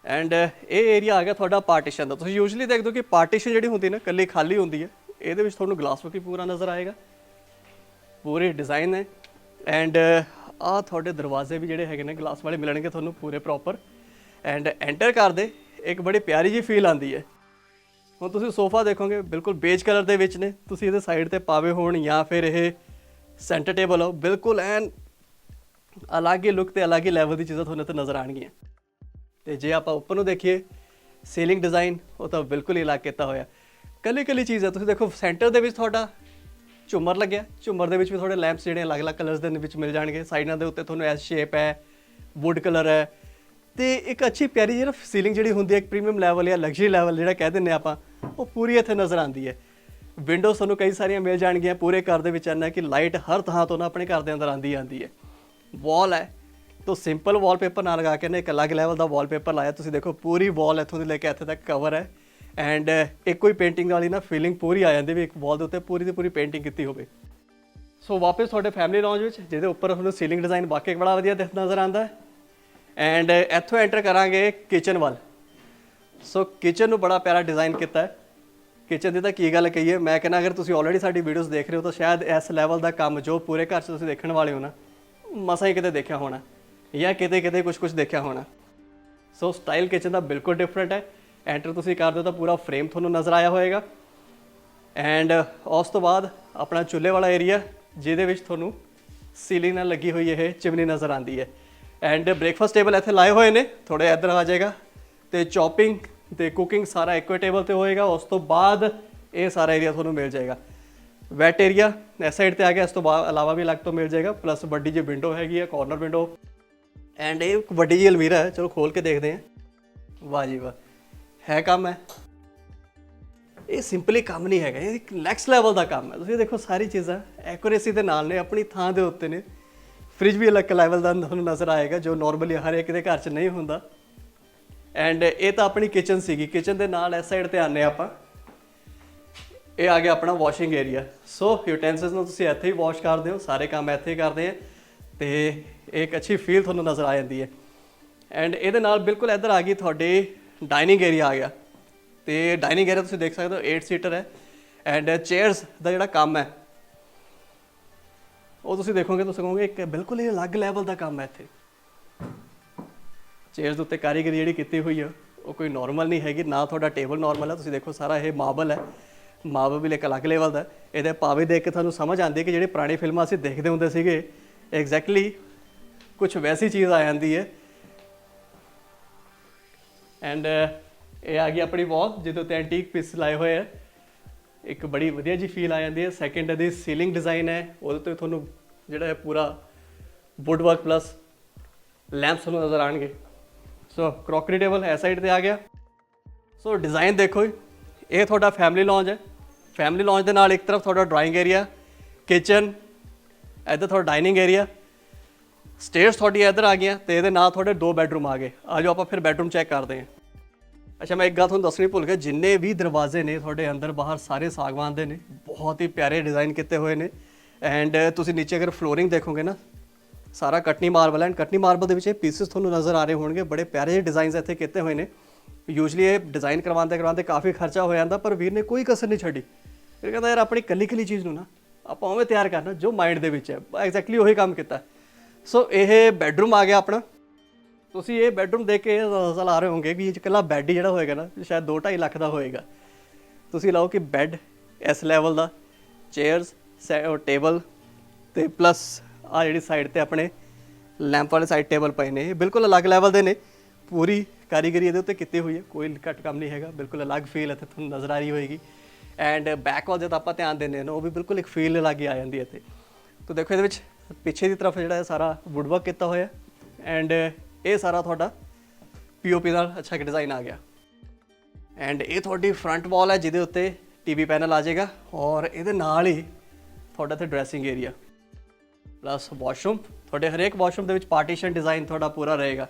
ਐਂਡ ਇਹ ਏਰੀਆ ਆ ਗਿਆ ਤੁਹਾਡਾ ਪਾਰਟੀਸ਼ਨ ਦਾ। ਤੁਸੀਂ ਯੂਜੂਲੀ ਦੇਖਦੇ ਹੋ ਕਿ ਪਾਰਟੀਸ਼ਨ ਜਿਹੜੀ ਹੁੰਦੀ ਨਾ ਕੱਲੀ ਖਾਲੀ ਹੁੰਦੀ ਹੈ। ਇਹਦੇ ਵਿੱਚ ਤੁਹਾਨੂੰ ਗਲਾਸ ਵਰਕ ਪੂਰਾ ਨਜ਼ਰ ਆਏਗਾ। ਪੂਰੇ ਡਿਜ਼ਾਈਨ ਹੈ ਐਂਡ ਆ ਤੁਹਾਡੇ ਦਰਵਾਜ਼ੇ ਵੀ ਜਿਹੜੇ ਹੈਗੇ ਨੇ ਗਲਾਸ ਵਾਲੇ ਮਿਲਣਗੇ ਤੁਹਾਨੂੰ ਪੂਰੇ ਪ੍ਰੋਪਰ ਐਂਡ ਐਂਟਰ ਕਰਦੇ ਇੱਕ ਬੜੀ ਪਿਆਰੀ ਜੀ ਫੀਲ ਆਂਦੀ ਹੈ। ਹੁਣ ਤੁਸੀਂ ਸੋਫਾ ਦੇਖੋਗੇ, ਬਿਲਕੁਲ ਬੇਜ ਕਲਰ ਦੇ ਵਿੱਚ ਨੇ। ਤੁਸੀਂ ਇਹਦੇ ਸਾਈਡ ਤੇ ਪਾਵੇ ਹੋਣ ਜਾਂ ਫਿਰ ਇਹ ਸੈਂਟਰ ਟੇਬਲ ਹੋ, ਬਿਲਕੁਲ ਐਨ ਅਲੱਗ ਹੀ ਲੁੱਕ ਤੇ ਅਲੱਗ ਹੀ ਲੈਵਲ ਦੀ ਚੀਜ਼ਾਂ ਤੁਹਾਨੂੰ ਇੱਥੇ ਨਜ਼ਰ ਆਣਗੀਆਂ ਤੇ ਜੇ ਆਪਾਂ ਉੱਪਰ ਨੂੰ ਦੇਖੀਏ ਸੀਲਿੰਗ ਡਿਜ਼ਾਈਨ ਉਹ ਤਾਂ ਬਿਲਕੁਲ ਹੀ ਅਲੱਗ ਕੀਤਾ ਹੋਇਆ। ਕੱਲੀ ਕੱਲੀ ਚੀਜ਼ ਹੈ, ਤੁਸੀਂ ਦੇਖੋ ਸੈਂਟਰ ਦੇ ਵਿੱਚ ਤੁਹਾਡਾ ਝੁੰਮਰ ਲੱਗਿਆ, ਝੁੰਮਰ ਦੇ ਵਿੱਚ ਵੀ ਤੁਹਾਡੇ ਲੈਂਪਸ ਜਿਹੜੇ ਅਲੱਗ-ਅਲੱਗ ਕਲਰਸ ਦੇ ਵਿੱਚ ਮਿਲ ਜਾਣਗੇ। ਸਾਈਡਾਂ ਦੇ ਉੱਤੇ ਤੁਹਾਨੂੰ ਐਸ ਸ਼ੇਪ ਹੈ ਵੁੱਡ ਕਲਰ ਹੈ। ਤੇ ਇੱਕ ਅੱਛੀ ਪਿਆਰੀ ਜਿਹੀ ਨਾ ਸੀਲਿੰਗ ਜਿਹੜੀ ਹੁੰਦੀ ਹੈ, ਇੱਕ ਪ੍ਰੀਮੀਅਮ ਲੈਵਲ ਜਾਂ ਲਗਜ਼ਰੀ ਲੈਵਲ ਜਿਹੜਾ ਕਹਿ ਦਿੰਦੇ ਆਪਾਂ, ਉਹ ਪੂਰੀ ਇੱਥੇ ਨਜ਼ਰ ਆਉਂਦੀ ਹੈ। ਵਿੰਡੋਜ਼ ਤੁਹਾਨੂੰ ਕਈ ਸਾਰੀਆਂ ਮਿਲ ਜਾਣਗੀਆਂ, ਪੂਰੇ ਘਰ ਦੇ ਵਿੱਚ ਇੰਨਾ ਕਿ ਲਾਈਟ ਹਰ ਥਾਂ ਤੋਂ ਨਾ ਆਪਣੇ ਘਰ ਦੇ ਅੰਦਰ ਆਂਦੀ ਆਂਦੀ ਹੈ। ਵਾਲ ਹੈ, ਤੋ ਸਿੰਪਲ ਵਾਲਪੇਪਰ ਨਾਲ ਲਗਾ ਕੇ ਨੇ ਇੱਕ ਅਲੱਗ ਲੈਵਲ ਦਾ ਵਾਲਪੇਪਰ ਲਾਇਆ। ਤੁਸੀਂ ਦੇਖੋ, ਪੂਰੀ ਵਾਲ ਇੱਥੋਂ ਦੀ ਲੈ ਕੇ ਇੱਥੇ ਤੱਕ ਕਵਰ ਹੈ। ਐਂਡ ਇੱਕੋ ਹੀ ਪੇਂਟਿੰਗ ਵਾਲੀ ਨਾ ਫੀਲਿੰਗ ਪੂਰੀ ਆ ਜਾਂਦੀ ਵੀ ਇੱਕ ਵਾਲ ਦੇ ਉੱਤੇ ਪੂਰੀ ਦੀ ਪੂਰੀ ਪੇਂਟਿੰਗ ਕੀਤੀ ਹੋਵੇ। ਸੋ ਵਾਪਸ ਤੁਹਾਡੇ ਫੈਮਿਲੀ ਲੌਂਜ ਵਿੱਚ, ਜਿਹਦੇ ਉੱਪਰ ਤੁਹਾਨੂੰ ਸੀਲਿੰਗ ਡਿਜ਼ਾਈਨ ਵਾਕਈ ਬੜਾ ਵਧੀਆ ਦਿਖ ਨਜ਼ਰ ਆਉਂਦਾ ਹੈ। ਐਂਡ uh, ਇੱਥੋਂ ਐਂਟਰ ਕਰਾਂਗੇ ਕਿਚਨ ਵੱਲ। ਸੋ ਕਿਚਨ ਨੂੰ ਬੜਾ ਪਿਆਰਾ ਡਿਜ਼ਾਈਨ ਕੀਤਾ ਹੈ। ਕਿਚਨ ਦੀ ਤਾਂ ਕੀ ਗੱਲ ਕਹੀਏ, ਮੈਂ ਕਹਿੰਦਾ ਅਗਰ ਤੁਸੀਂ ਆਲਰੇਡੀ ਸਾਡੀ ਵੀਡੀਓਜ਼ ਦੇਖ ਰਹੇ ਹੋ ਤਾਂ ਸ਼ਾਇਦ ਇਸ ਲੈਵਲ ਦਾ ਕੰਮ ਜੋ ਪੂਰੇ ਘਰ 'ਚ ਤੁਸੀਂ ਦੇਖਣ ਵਾਲੇ ਹੋ ਨਾ, ਮਸਾਂ ਹੀ ਕਿਤੇ ਦੇਖਿਆ ਹੋਣਾ, ਜਾਂ ਕਿਤੇ ਕਿਤੇ ਕੁਝ ਕੁਝ ਦੇਖਿਆ ਹੋਣਾ। ਸੋ ਸਟਾਈਲ ਕਿਚਨ ਦਾ ਬਿਲਕੁਲ ਡਿਫਰੈਂਟ ਹੈ। ਐਂਟਰ ਤੁਸੀਂ ਕਰਦੇ ਹੋ ਤਾਂ ਪੂਰਾ ਫਰੇਮ ਤੁਹਾਨੂੰ ਨਜ਼ਰ ਆਇਆ ਹੋਏਗਾ। ਐਂਡ ਉਸ ਤੋਂ ਬਾਅਦ ਆਪਣਾ ਚੁੱਲ੍ਹੇ ਵਾਲਾ ਏਰੀਆ ਜਿਹਦੇ ਵਿੱਚ ਤੁਹਾਨੂੰ ਸੀਲਿੰਗ ਨਾਲ ਲੱਗੀ ਹੋਈ ਇਹ ਚਿਮਨੀ ਨਜ਼ਰ ਆਉਂਦੀ ਹੈ। ਐਂਡ ਬ੍ਰੇਕਫਾਸਟ ਟੇਬਲ ਇੱਥੇ ਲਾਏ ਹੋਏ ਨੇ ਥੋੜੇ ਇੱਧਰ ਆ ਜਾਏਗਾ। ਤੇ ਚੌਪਿੰਗ ਤੇ ਕੁਕਿੰਗ ਸਾਰਾ ਇੱਕੋ ਟੇਬਲ ਤੇ ਹੋਏਗਾ, ਉਸ ਤੋਂ ਬਾਅਦ ਇਹ ਸਾਰਾ ਏਰੀਆ ਤੁਹਾਨੂੰ ਮਿਲ ਜਾਏਗਾ। ਵੈਟ ਏਰੀਆ ਇਸ ਸਾਈਡ ਤੇ ਆ ਗਿਆ, ਇਸ ਤੋਂ ਬਾਅਦ ਇਲਾਵਾ ਵੀ ਅਲੱਗ ਤੋਂ ਮਿਲ ਜਾਏਗਾ ਪਲੱਸ ਵੱਡੀ ਜਿਹੀ ਵਿੰਡੋ ਹੈਗੀ ਹੈ ਕਾਰਨਰ ਵਿੰਡੋ ਐਂਡ ਇਹ ਇੱਕ ਵੱਡੀ ਜਿਹੀ ਅਲਮੀਰਾ ਹੈ, ਚਲੋ ਖੋਲ ਕੇ ਦੇਖਦੇ ਹਾਂ। ਵਾਹ ਜੀ ਵਾਹ, ਹੈ ਕੰਮ ਹੈ। ਇਹ ਸਿੰਪਲੀ ਕੰਮ ਨਹੀਂ ਹੈਗਾ, ਇਹ ਇੱਕ ਨੈਕਸਟ ਲੈਵਲ ਦਾ ਕੰਮ ਹੈ। ਤੁਸੀਂ ਦੇਖੋ ਸਾਰੀ ਚੀਜ਼ਾਂ ਐਕੂਰੇਸੀ ਦੇ ਨਾਲ ਨੇ, ਆਪਣੀ ਥਾਂ ਦੇ ਉੱਤੇ ਨੇ। ਫ੍ਰਿਜ ਵੀ ਅਲੱਗ ਲੈਵਲ ਦਾ ਤੁਹਾਨੂੰ ਨਜ਼ਰ ਆਏਗਾ, ਜੋ ਨਾਰਮਲੀ ਹਰ ਇੱਕ ਦੇ ਘਰ 'ਚ ਨਹੀਂ ਹੁੰਦਾ। ਐਂਡ ਇਹ ਤਾਂ ਆਪਣੀ ਕਿਚਨ ਸੀਗੀ। ਕਿਚਨ ਦੇ ਨਾਲ ਇਸ ਸਾਈਡ ਤੇ ਆਨੇ ਆਪਾਂ। ਇਹ ਆ ਗਿਆ ਆਪਣਾ ਵਾਸ਼ਿੰਗ ਏਰੀਆ ਸੋ ਯੂਟੈਂਸਿਲਸ ਨੂੰ ਤੁਸੀਂ ਇੱਥੇ ਹੀ ਵਾਸ਼ ਕਰਦੇ ਹੋ ਸਾਰੇ ਕੰਮ ਇੱਥੇ ਹੀ ਕਰਦੇ ਆ ਤੇ ਇੱਕ ਅੱਛੀ ਫੀਲ ਤੁਹਾਨੂੰ ਨਜ਼ਰ ਆ ਜਾਂਦੀ ਹੈ। ਐਂਡ ਇਹਦੇ ਨਾਲ ਬਿਲਕੁਲ ਇੱਧਰ ਆ ਗਈ ਤੁਹਾਡੀ ਡਾਈਨਿੰਗ ਏਰੀਆ ਆ ਗਿਆ। ਤੇ ਡਾਈਨਿੰਗ ਏਰੀਆ ਤੁਸੀਂ ਦੇਖ ਸਕਦੇ ਹੋ 8 ਸੀਟਰ ਹੈ। ਐਂਡ ਚੇਅਰਸ ਦਾ ਜਿਹੜਾ ਕੰਮ ਹੈ ਉਹ ਤੁਸੀਂ ਦੇਖੋਗੇ ਤੁਸੀਂ ਕਹੋਗੇ ਇੱਕ ਬਿਲਕੁਲ ਹੀ ਅਲੱਗ ਲੈਵਲ ਦਾ ਕੰਮ ਹੈ ਇੱਥੇ। ਚੇਅਰਸ ਦੇ ਉੱਤੇ ਕਾਰੀਗਰੀ ਜਿਹੜੀ ਕੀਤੀ ਹੋਈ ਆ, ਉਹ ਕੋਈ ਨਾਰਮਲ ਨਹੀਂ ਹੈਗੀ, ਨਾ ਤੁਹਾਡਾ ਟੇਬਲ ਨਾਰਮਲ ਹੈ। ਤੁਸੀਂ ਦੇਖੋ ਸਾਰਾ ਇਹ ਮਾਰਬਲ ਹੈ। ਮਾਰਬਲ ਵੀ ਇੱਕ ਅਲੱਗ ਲੈਵਲ ਦਾ ਇਹਦੇ ਪਾਵੇ ਦੇਖ ਕੇ ਤੁਹਾਨੂੰ ਸਮਝ ਆਉਂਦੀ ਹੈ ਕਿ ਜਿਹੜੀ ਪੁਰਾਣੀ ਫਿਲਮਾਂ ਅਸੀਂ ਦੇਖਦੇ ਹੁੰਦੇ ਸੀਗੇ ਐਗਜ਼ੈਕਟਲੀ ਕੁਝ ਵੈਸੀ ਚੀਜ਼ ਆ ਜਾਂਦੀ ਹੈ। ਐਂਡ ਇਹ ਆ ਗਈ ਆਪਣੀ ਵਾਲ ਜਿਹਦੇ ਉੱਤੇ ਐਂਟੀਕ ਪੀਸ ਲਾਏ ਹੋਏ ਆ। ਇੱਕ ਬੜੀ ਵਧੀਆ ਜੀ ਫੀਲ ਆ ਜਾਂਦੀ ਹੈ। ਸੈਕਿੰਡ ਇਹਦੀ ਸੀਲਿੰਗ ਡਿਜ਼ਾਈਨ ਹੈ। ਉਹਦੇ ਤੇ ਤੁਹਾਨੂੰ ਜਿਹੜਾ ਹੈ ਪੂਰਾ ਵੁੱਡ ਵਰਕ ਪਲੱਸ ਲੈਂਪਸ ਤੁਹਾਨੂੰ ਨਜ਼ਰ ਆਣਗੇ ਸੋ ਕਰੋਕਰੀ ਟੇਬਲ ਇਸ ਸਾਈਡ ਤੇ ਆ ਗਿਆ। ਸੋ ਡਿਜ਼ਾਈਨ ਦੇਖੋ ਜੀ, ਇਹ ਤੁਹਾਡਾ ਫੈਮਿਲੀ ਲੌਂਜ ਹੈ। ਫੈਮਿਲੀ ਲੌਂਜ ਦੇ ਨਾਲ ਇੱਕ ਤਰਫ ਤੁਹਾਡਾ ਡਰਾਇੰਗ ਏਰੀਆ ਕਿਚਨ ਇੱਧਰ ਤੁਹਾਡਾ ਡਾਈਨਿੰਗ ਏਰੀਆ ਸਟੇਅਰਸ ਤੁਹਾਡੀ ਇੱਧਰ ਆ ਗਈਆਂ ਤੇ ਇਹਦੇ ਨਾਲ ਤੁਹਾਡੇ ਦੋ ਬੈਡਰੂਮ ਆ ਗਏ। ਆ ਜਾਓ ਆਪਾਂ ਫਿਰ ਬੈਡਰੂਮ ਚੈੱਕ ਕਰਦੇ ਹਾਂ। ਅੱਛਾ, ਮੈਂ ਇੱਕ ਗੱਲ ਤੁਹਾਨੂੰ ਦੱਸਣੀ ਭੁੱਲ ਗਿਆ, ਜਿੰਨੇ ਵੀ ਦਰਵਾਜ਼ੇ ਨੇ ਤੁਹਾਡੇ ਅੰਦਰ ਬਾਹਰ, ਸਾਰੇ ਸਾਗਵਾਨ ਦੇ ਨੇ, ਬਹੁਤ ਹੀ ਪਿਆਰੇ ਡਿਜ਼ਾਈਨ ਕੀਤੇ ਹੋਏ ਨੇ। ਐਂਡ ਤੁਸੀਂ ਨੀਚੇ ਅਗਰ ਫਲੋਰਿੰਗ ਦੇਖੋਗੇ ਨਾ, ਸਾਰਾ Katni marble and Katni marble ਦੇ ਵਿੱਚ ਇਹ ਪੀਸਸ ਤੁਹਾਨੂੰ ਨਜ਼ਰ ਆ ਰਹੇ ਹੋਣਗੇ, ਬੜੇ ਪਿਆਰੇ ਜਿਹੇ ਡਿਜ਼ਾਈਨਸ ਇੱਥੇ ਕੀਤੇ ਹੋਏ ਨੇ। ਯੂਜੂਲੀ ਇਹ ਡਿਜ਼ਾਈਨ ਕਰਵਾਉਂਦੇ ਕਰਵਾਉਂਦੇ ਕਾਫੀ ਖਰਚਾ ਹੋ ਜਾਂਦਾ, ਪਰ ਵੀਰ ਨੇ ਕੋਈ ਕਸਰ ਨਹੀਂ ਛੱਡੀ। ਇਹ ਕਹਿੰਦਾ, ਯਾਰ, ਆਪਣੀ ਕੱਲੀ ਕੱਲੀ ਚੀਜ਼ ਨੂੰ ਨਾ, ਆਪਾਂ ਉਵੇਂ ਤਿਆਰ ਕਰਨਾ, ਜੋ ਮਾਈਂਡ ਦੇ ਵਿੱਚ ਹੈ ਐਗਜ਼ੈਕਟਲੀ ਉਹੀ ਕੰਮ ਕੀਤਾ। ਸੋ ਇਹ ਬੈੱਡਰੂਮ ਆ ਗਿਆ ਆਪਣਾ। ਤੁਸੀਂ ਇਹ ਬੈੱਡਰੂਮ ਦੇਖ ਕੇ ਅੰਦਾਜ਼ਾ ਲਾ ਰਹੇ ਹੋਗੇ ਵੀ ਇਹ 'ਚ ਇਕੱਲਾ ਬੈੱਡ ਹੀ ਜਿਹੜਾ ਹੋਏਗਾ ਨਾ ਸ਼ਾਇਦ 2.5 ਲੱਖ ਦਾ ਹੋਏਗਾ। ਤੁਸੀਂ ਲਾਓ ਕਿ ਬੈੱਡ ਇਸ ਲੈਵਲ ਦਾ ਚੇਅਰਸ ਟੇਬਲ ਤੇ ਪਲੱਸ ਆ ਜਿਹੜੀ ਸਾਈਡ ਤੇ ਆਪਣੇ ਲੈਂਪ ਵਾਲੇ ਸਾਈਡ ਟੇਬਲ ਪਏ ਨੇ। ਇਹ ਬਿਲਕੁਲ ਅਲੱਗ ਲੈਵਲ ਦੇ ਨੇ। ਪੂਰੀ ਕਾਰੀਗਰੀ ਇਹਦੇ ਉੱਤੇ ਕੀਤੀ ਹੋਈ ਹੈ, ਕੋਈ ਘੱਟ ਕੰਮ ਨਹੀਂ ਹੈਗਾ, ਬਿਲਕੁਲ ਅਲੱਗ ਫੀਲ ਇੱਥੇ ਤੁਹਾਨੂੰ ਨਜ਼ਰ ਆ ਰਹੀ ਹੋਏਗੀ। ਐਂਡ ਬੈਕ ਵਾਲ ਜਦ ਆਪਾਂ ਧਿਆਨ ਦਿੰਦੇ ਹਾਂ ਨਾ, ਉਹ ਵੀ ਬਿਲਕੁਲ ਇੱਕ ਫੀਲ ਅਲੱਗ ਹੀ ਆ ਜਾਂਦੀ ਹੈ ਇੱਥੇ। ਤਾਂ ਦੇਖੋ ਇਹਦੇ ਵਿੱਚ ਪਿੱਛੇ ਦੀ ਤਰਫ ਜਿਹੜਾ ਹੈ ਸਾਰਾ ਵੁੱਡ ਵਰਕ ਕੀਤਾ ਹੋਇਆ ਐਂਡ ਇਹ ਸਾਰਾ ਤੁਹਾਡਾ ਪੀਓਪੀ ਨਾਲ ਅੱਛਾ ਇੱਕ ਡਿਜ਼ਾਈਨ ਆ ਗਿਆ। ਐਂਡ ਇਹ ਤੁਹਾਡੀ ਫਰੰਟ ਵਾਲ ਹੈ ਜਿਹਦੇ ਉੱਤੇ ਟੀਵੀ ਪੈਨਲ ਆ ਜਾਏਗਾ ਔਰ ਇਹਦੇ ਨਾਲ ਹੀ ਤੁਹਾਡਾ ਤੇ ਡਰੈਸਿੰਗ ਏਰੀਆ ਪਲੱਸ ਵਾਸ਼ਰੂਮ ਤੁਹਾਡੇ ਹਰੇਕ ਵਾਸ਼ਰੂਮ ਦੇ ਵਿੱਚ ਪਾਰਟੀਸ਼ਨ ਡਿਜ਼ਾਈਨ ਤੁਹਾਡਾ ਪੂਰਾ ਰਹੇਗਾ।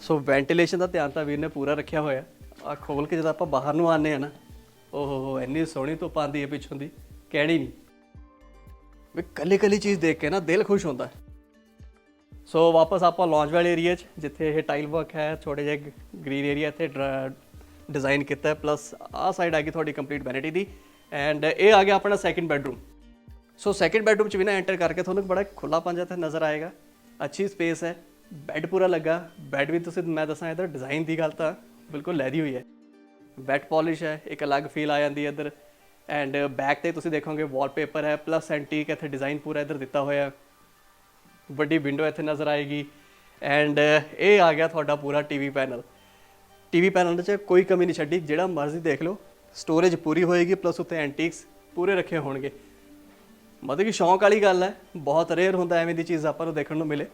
ਸੋ ਵੈਂਟੀਲੇਸ਼ਨ ਦਾ ਧਿਆਨ ਤਾਂ ਵੀਰ ਨੇ ਪੂਰਾ ਰੱਖਿਆ ਹੋਇਆ। ਆ ਖੋਲ ਕੇ ਜਦੋਂ ਆਪਾਂ ਬਾਹਰ ਨੂੰ ਆਨੇ ਆ ਨਾ, ਓਹ ਹੋ ਇੰਨੀ ਸੋਹਣੀ ਧੁੱਪ ਆਉਂਦੀ ਹੈ ਪਿੱਛੋਂ ਦੀ, ਕਹਿਣੀ ਨਹੀਂ। ਵੀ ਕੱਲੀ ਕੱਲੀ ਚੀਜ਼ ਦੇਖ ਕੇ ਨਾ ਦਿਲ ਖੁਸ਼ ਹੁੰਦਾ। ਹੈ ਸੋ ਵਾਪਸ ਆਪਾਂ ਲੌਂਜ ਵਾਲੇ ਏਰੀਆ 'ਚ, ਜਿੱਥੇ ਇਹ ਟਾਈਲ ਵਰਕ ਹੈ ਛੋਟੇ ਜਿਹੇ ਗ੍ਰੀਨ ਏਰੀਆ ਇੱਥੇ ਡਿਜ਼ਾਈਨ ਕੀਤਾ ਹੈ ਪਲੱਸ ਆਹ ਸਾਈਡ ਆ ਗਈ ਤੁਹਾਡੀ ਕੰਪਲੀਟ ਵੈਨਿਟੀ ਦੀ ਐਂਡ ਇਹ ਆ ਗਿਆ ਆਪਣਾ second bedroom so second bedroom 'ਚ ਵੀ ਨਾ ਐਂਟਰ ਕਰਕੇ ਤੁਹਾਨੂੰ ਬੜਾ ਖੁੱਲਾ ਪੰਜਾ ਇੱਥੇ ਨਜ਼ਰ ਆਏਗਾ, ਅੱਛੀ ਸਪੇਸ ਹੈ ਬੈੱਡ ਪੂਰਾ ਲੱਗਾ ਬੈੱਡ ਵੀ ਤੁਸੀਂ, ਮੈਂ ਦੱਸਾਂ ਇਹਦਾ ਡਿਜ਼ਾਈਨ ਦੀ ਗੱਲ ਤਾਂ ਬਿਲਕੁਲ ਲੈਦੀ ਹੋਈ ਹੈ। ਵੈਟ ਪਾਲਿਸ਼ ਹੈ, ਇੱਕ ਅਲੱਗ ਫੀਲ ਆ ਜਾਂਦੀ ਹੈ ਇੱਧਰ ਐਂਡ ਬੈਕ ਤੇ ਤੁਸੀਂ ਦੇਖੋਗੇ ਵਾਲਪੇਪਰ ਹੈ ਪਲੱਸ ਐਂਟੀਕ ਇੱਥੇ ਡਿਜ਼ਾਈਨ ਪੂਰਾ ਇੱਧਰ ਦਿੱਤਾ ਹੋਇਆ। ਹੈ ਵੱਡੀ ਵਿੰਡੋ ਇੱਥੇ ਨਜ਼ਰ ਆਏਗੀ ਐਂਡ ਇਹ ਆ ਗਿਆ ਤੁਹਾਡਾ ਪੂਰਾ ਟੀਵੀ ਪੈਨਲ ਟੀਵੀ ਪੈਨਲ 'ਚ ਕੋਈ ਕਮੀ ਨਹੀਂ ਛੱਡੀ, ਜਿਹੜਾ ਮਰਜ਼ੀ ਦੇਖ ਲਓ। ਸਟੋਰੇਜ ਪੂਰੀ ਹੋਏਗੀ ਪਲੱਸ ਉੱਤੇ ਐਂਟੀਕਸ ਪੂਰੇ ਰੱਖੇ ਹੋਣਗੇ। ਮਤਲਬ ਕਿ ਸ਼ੌਂਕ ਵਾਲੀ ਗੱਲ ਹੈ, ਬਹੁਤ ਰੇਅਰ ਹੁੰਦਾ ਐਵੇਂ ਦੀ ਚੀਜ਼ ਆਪਾਂ ਨੂੰ ਦੇਖਣ ਨੂੰ ਮਿਲੇ।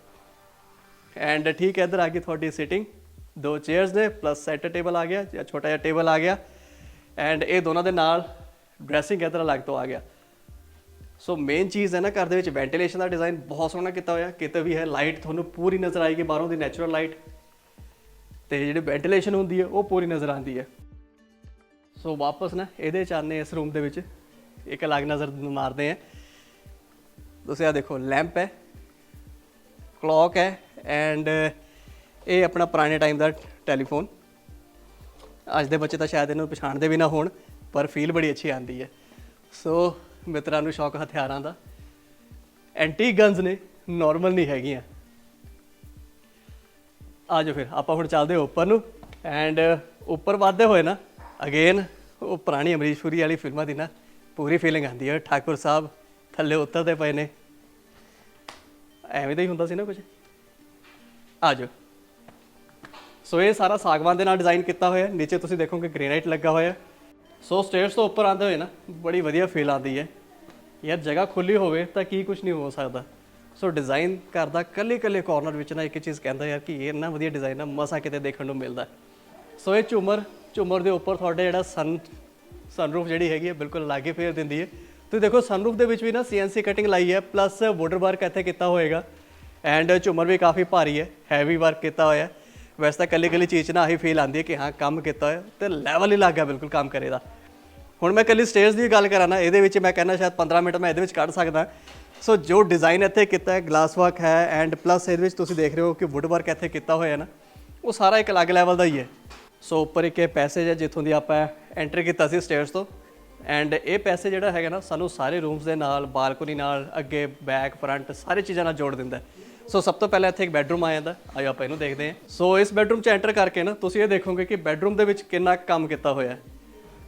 ਐਂਡ ਠੀਕ ਹੈ, ਇੱਧਰ ਆ ਗਈ ਤੁਹਾਡੀ ਸਿਟਿੰਗ ਦੋ ਚੇਅਰਸ ਨੇ ਪਲੱਸ ਸੈਂਟਰ ਟੇਬਲ ਆ ਗਿਆ, ਜਾਂ ਛੋਟਾ ਜਿਹਾ ਟੇਬਲ ਆ ਗਿਆ। ਐਂਡ ਇਹ ਦੋਨਾਂ ਦੇ ਨਾਲ ਡਰੈਸਿੰਗ ਇੱਧਰ ਅਲੱਗ ਤੋਂ ਆ ਗਿਆ। ਸੋ ਮੇਨ ਚੀਜ਼ ਹੈ ਨਾ ਘਰ ਦੇ ਵਿੱਚ ਵੈਂਟੀਲੇਸ਼ਨ ਦਾ ਡਿਜ਼ਾਈਨ ਬਹੁਤ ਸੋਹਣਾ ਕੀਤਾ ਹੋਇਆ। ਕਿਤੇ ਵੀ ਹੈ ਲਾਈਟ ਤੁਹਾਨੂੰ ਪੂਰੀ ਨਜ਼ਰ ਆਏਗੀ, ਬਾਹਰੋਂ ਦੀ ਨੈਚੁਰਲ ਲਾਈਟ ਤੇ ਜਿਹੜੀ ਵੈਂਟੀਲੇਸ਼ਨ ਹੁੰਦੀ ਹੈ, ਉਹ ਪੂਰੀ ਨਜ਼ਰ ਆਉਂਦੀ ਹੈ। ਸੋ ਵਾਪਸ ਨਾ, ਇਹਦੇ ਚ ਆਨੇ ਇਸ ਰੂਮ ਦੇ ਵਿੱਚ। ਇੱਕ ਅਲੱਗ ਨਜ਼ਰ ਮਾਰਦੇ ਆ ਤੁਸੀਂ ਆ ਦੇਖੋ ਲੈਂਪ ਹੈ ਕਲੌਕ ਹੈ ਐਂਡ ਇਹ ਆਪਣਾ ਪੁਰਾਣੇ ਟਾਈਮ ਦਾ ਟੈਲੀਫੋਨ ਅੱਜ ਦੇ ਬੱਚੇ ਤਾਂ ਸ਼ਾਇਦ ਇਹਨੂੰ ਪਛਾਣਦੇ ਵੀ ਨਾ ਹੋਣ, ਪਰ ਫੀਲ ਬੜੀ ਅੱਛੀ ਆਉਂਦੀ ਹੈ। ਸੋ ਮਿੱਤਰਾਂ ਨੂੰ ਸ਼ੌਕ ਹਥਿਆਰਾਂ ਦਾ। ਐਂਟੀ ਗਨਸ ਨੇ ਨਾਰਮਲ ਨਹੀਂ ਹੈਗੀਆਂ। ਆ ਜਾਓ ਫਿਰ, ਆਪਾਂ ਹੁਣ ਚੱਲਦੇ ਹਾਂ ਉੱਪਰ ਨੂੰ। ਐਂਡ ਉੱਪਰ ਵੱਧਦੇ ਹੋਏ ਨਾ ਅਗੇਨ ਉਹ ਪੁਰਾਣੀ ਅਮਰੀਸ਼ ਪੁਰੀ ਵਾਲੀ ਫਿਲਮਾਂ ਦੀ ਨਾ ਪੂਰੀ ਫੀਲਿੰਗ ਆਉਂਦੀ ਹੈ। ਠਾਕੁਰ ਸਾਹਿਬ ਥੱਲੇ ਉਤਰਦੇ ਪਏ ਨੇ। ਐਵੇਂ ਦਾ ਹੀ ਹੁੰਦਾ ਸੀ ਨਾ ਕੁਝ। ਆ ਜਾਓ ਸੋ ਇਹ ਸਾਰਾ ਸਾਗਵਾਨ ਦੇ ਨਾਲ ਡਿਜ਼ਾਈਨ ਕੀਤਾ ਹੋਇਆ ਹੈ। ਨੀਚੇ ਤੁਸੀਂ ਦੇਖੋਗੇ ਗ੍ਰੇਨਾਈਟ ਲੱਗਾ ਹੋਇਆ ਹੈ। ਸੋ ਸਟੇਅਰਸ ਤੋਂ ਉੱਪਰ ਆਉਂਦੇ ਹੋਏ ਨਾ, ਬੜੀ ਵਧੀਆ ਫੀਲ ਆਉਂਦੀ ਹੈ। ਯਾਰ, ਜਗ੍ਹਾ ਖੁੱਲੀ ਹੋਵੇ ਤਾਂ ਕੀ ਕੁਝ ਨਹੀਂ ਹੋ ਸਕਦਾ। ਸੋ ਡਿਜ਼ਾਈਨ ਕਰਦਾ ਕੱਲੇ ਕੱਲੇ ਕਾਰਨਰ ਵਿੱਚ ਨਾ ਇੱਕ ਚੀਜ਼ ਕਹਿੰਦਾ ਯਾਰ ਕਿ ਇਹ ਇੰਨਾ ਵਧੀਆ ਡਿਜ਼ਾਈਨ ਆ, ਮਸਾ ਕਿਤੇ ਦੇਖਣ ਨੂੰ ਮਿਲਦਾ। ਸੋ ਇਹ ਝੂਮਰ ਝੂਮਰ ਦੇ ਉੱਪਰ ਤੁਹਾਡੇ ਜਿਹੜਾ ਸਨ ਸਨਰੂਫ ਜਿਹੜੀ ਹੈਗੀ ਹੈ, ਬਿਲਕੁਲ ਲਾਗੇ ਫੇਰ ਦਿੰਦੀ ਹੈ। ਤੁਸੀਂ ਦੇਖੋ ਸਨਰੂਫ ਦੇ ਵਿੱਚ ਵੀ ਨਾ ਸੀਐਨਸੀ ਕਟਿੰਗ ਲਾਈ ਹੈ ਪਲੱਸ ਵੁੱਡਰ ਵਰਕ ਇੱਥੇ ਕੀਤਾ ਹੋਏਗਾ। ਐਂਡ ਝੂਮਰ ਵੀ ਕਾਫੀ ਭਾਰੀ ਹੈ ਹੈਵੀ ਵਰਕ ਕੀਤਾ ਹੋਇਆ। ਹੈ ਵੈਸੇ ਤਾਂ ਕੱਲੀ ਕੱਲੀ ਚੀਜ਼ 'ਚ ਨਾ ਆਹੀ ਫੀਲ ਆਉਂਦੀ ਹੈ ਕਿ ਹਾਂ, ਕੰਮ ਕੀਤਾ ਹੋਇਆ ਤੇ ਲੈਵਲ ਹੀ ਲੱਗ ਗਿਆ ਬਿਲਕੁਲ ਕੰਮ ਕਰੇ ਦਾ। ਹੁਣ ਮੈਂ ਕੱਲੀ ਸਟੇਜ ਦੀ ਗੱਲ ਕਰਾਂ ਨਾ, ਇਹਦੇ ਵਿੱਚ ਮੈਂ ਕਹਿੰਦਾ ਸ਼ਾਇਦ 15 ਮਿੰਟ ਮੈਂ ਇਹਦੇ ਵਿੱਚ ਕੱਢ ਸਕਦਾ। ਸੋ ਜੋ ਡਿਜ਼ਾਈਨ ਇੱਥੇ ਕੀਤਾ ਹੈ ਗਲਾਸ ਵਰਕ ਹੈ ਐਂਡ ਪਲੱਸ ਇਹਦੇ ਵਿੱਚ ਤੁਸੀਂ ਦੇਖ ਰਹੇ ਹੋ ਕਿ ਵੁੱਡ ਵਰਕ ਇੱਥੇ ਕੀਤਾ ਹੋਇਆ ਨਾ, ਉਹ ਸਾਰਾ ਇੱਕ ਅਲੱਗ ਲੈਵਲ ਦਾ ਹੀ ਹੈ। ਸੋ ਉੱਪਰ ਇੱਕ ਇਹ ਪੈਸੇਜ ਹੈ ਜਿੱਥੋਂ ਦੀ ਆਪਾਂ ਐਂਟਰ ਕੀਤਾ ਸੀ ਸਟੇਅਰਸ ਤੋਂ। ਐਂਡ ਇਹ ਪੈਸੇ ਜਿਹੜਾ ਹੈਗਾ ਨਾ, ਸਾਨੂੰ ਸਾਰੇ ਰੂਮਸ ਦੇ ਨਾਲ ਬਾਲਕੋਨੀ ਨਾਲ, ਅੱਗੇ ਬੈਕ ਫਰੰਟ ਸਾਰੇ ਚੀਜ਼ਾਂ ਨਾਲ ਜੋੜ ਦਿੰਦਾ ਹੈ। ਸੋ ਸਭ ਤੋਂ ਪਹਿਲਾਂ ਇੱਥੇ ਇੱਕ ਬੈੱਡਰੂਮ ਆ ਜਾਂਦਾ। ਆਇਓ ਆਪਾਂ ਇਹਨੂੰ ਦੇਖਦੇ ਹਾਂ। ਸੋ ਇਸ ਬੈੱਡਰੂਮ 'ਚ ਐਂਟਰ ਕਰਕੇ ਨਾ ਤੁਸੀਂ ਇਹ ਦੇਖੋਗੇ ਕਿ ਬੈੱਡਰੂਮ ਦੇ ਵਿੱਚ ਕਿੰਨਾ ਕੰਮ ਕੀਤਾ ਹੋਇਆ ਹੈ।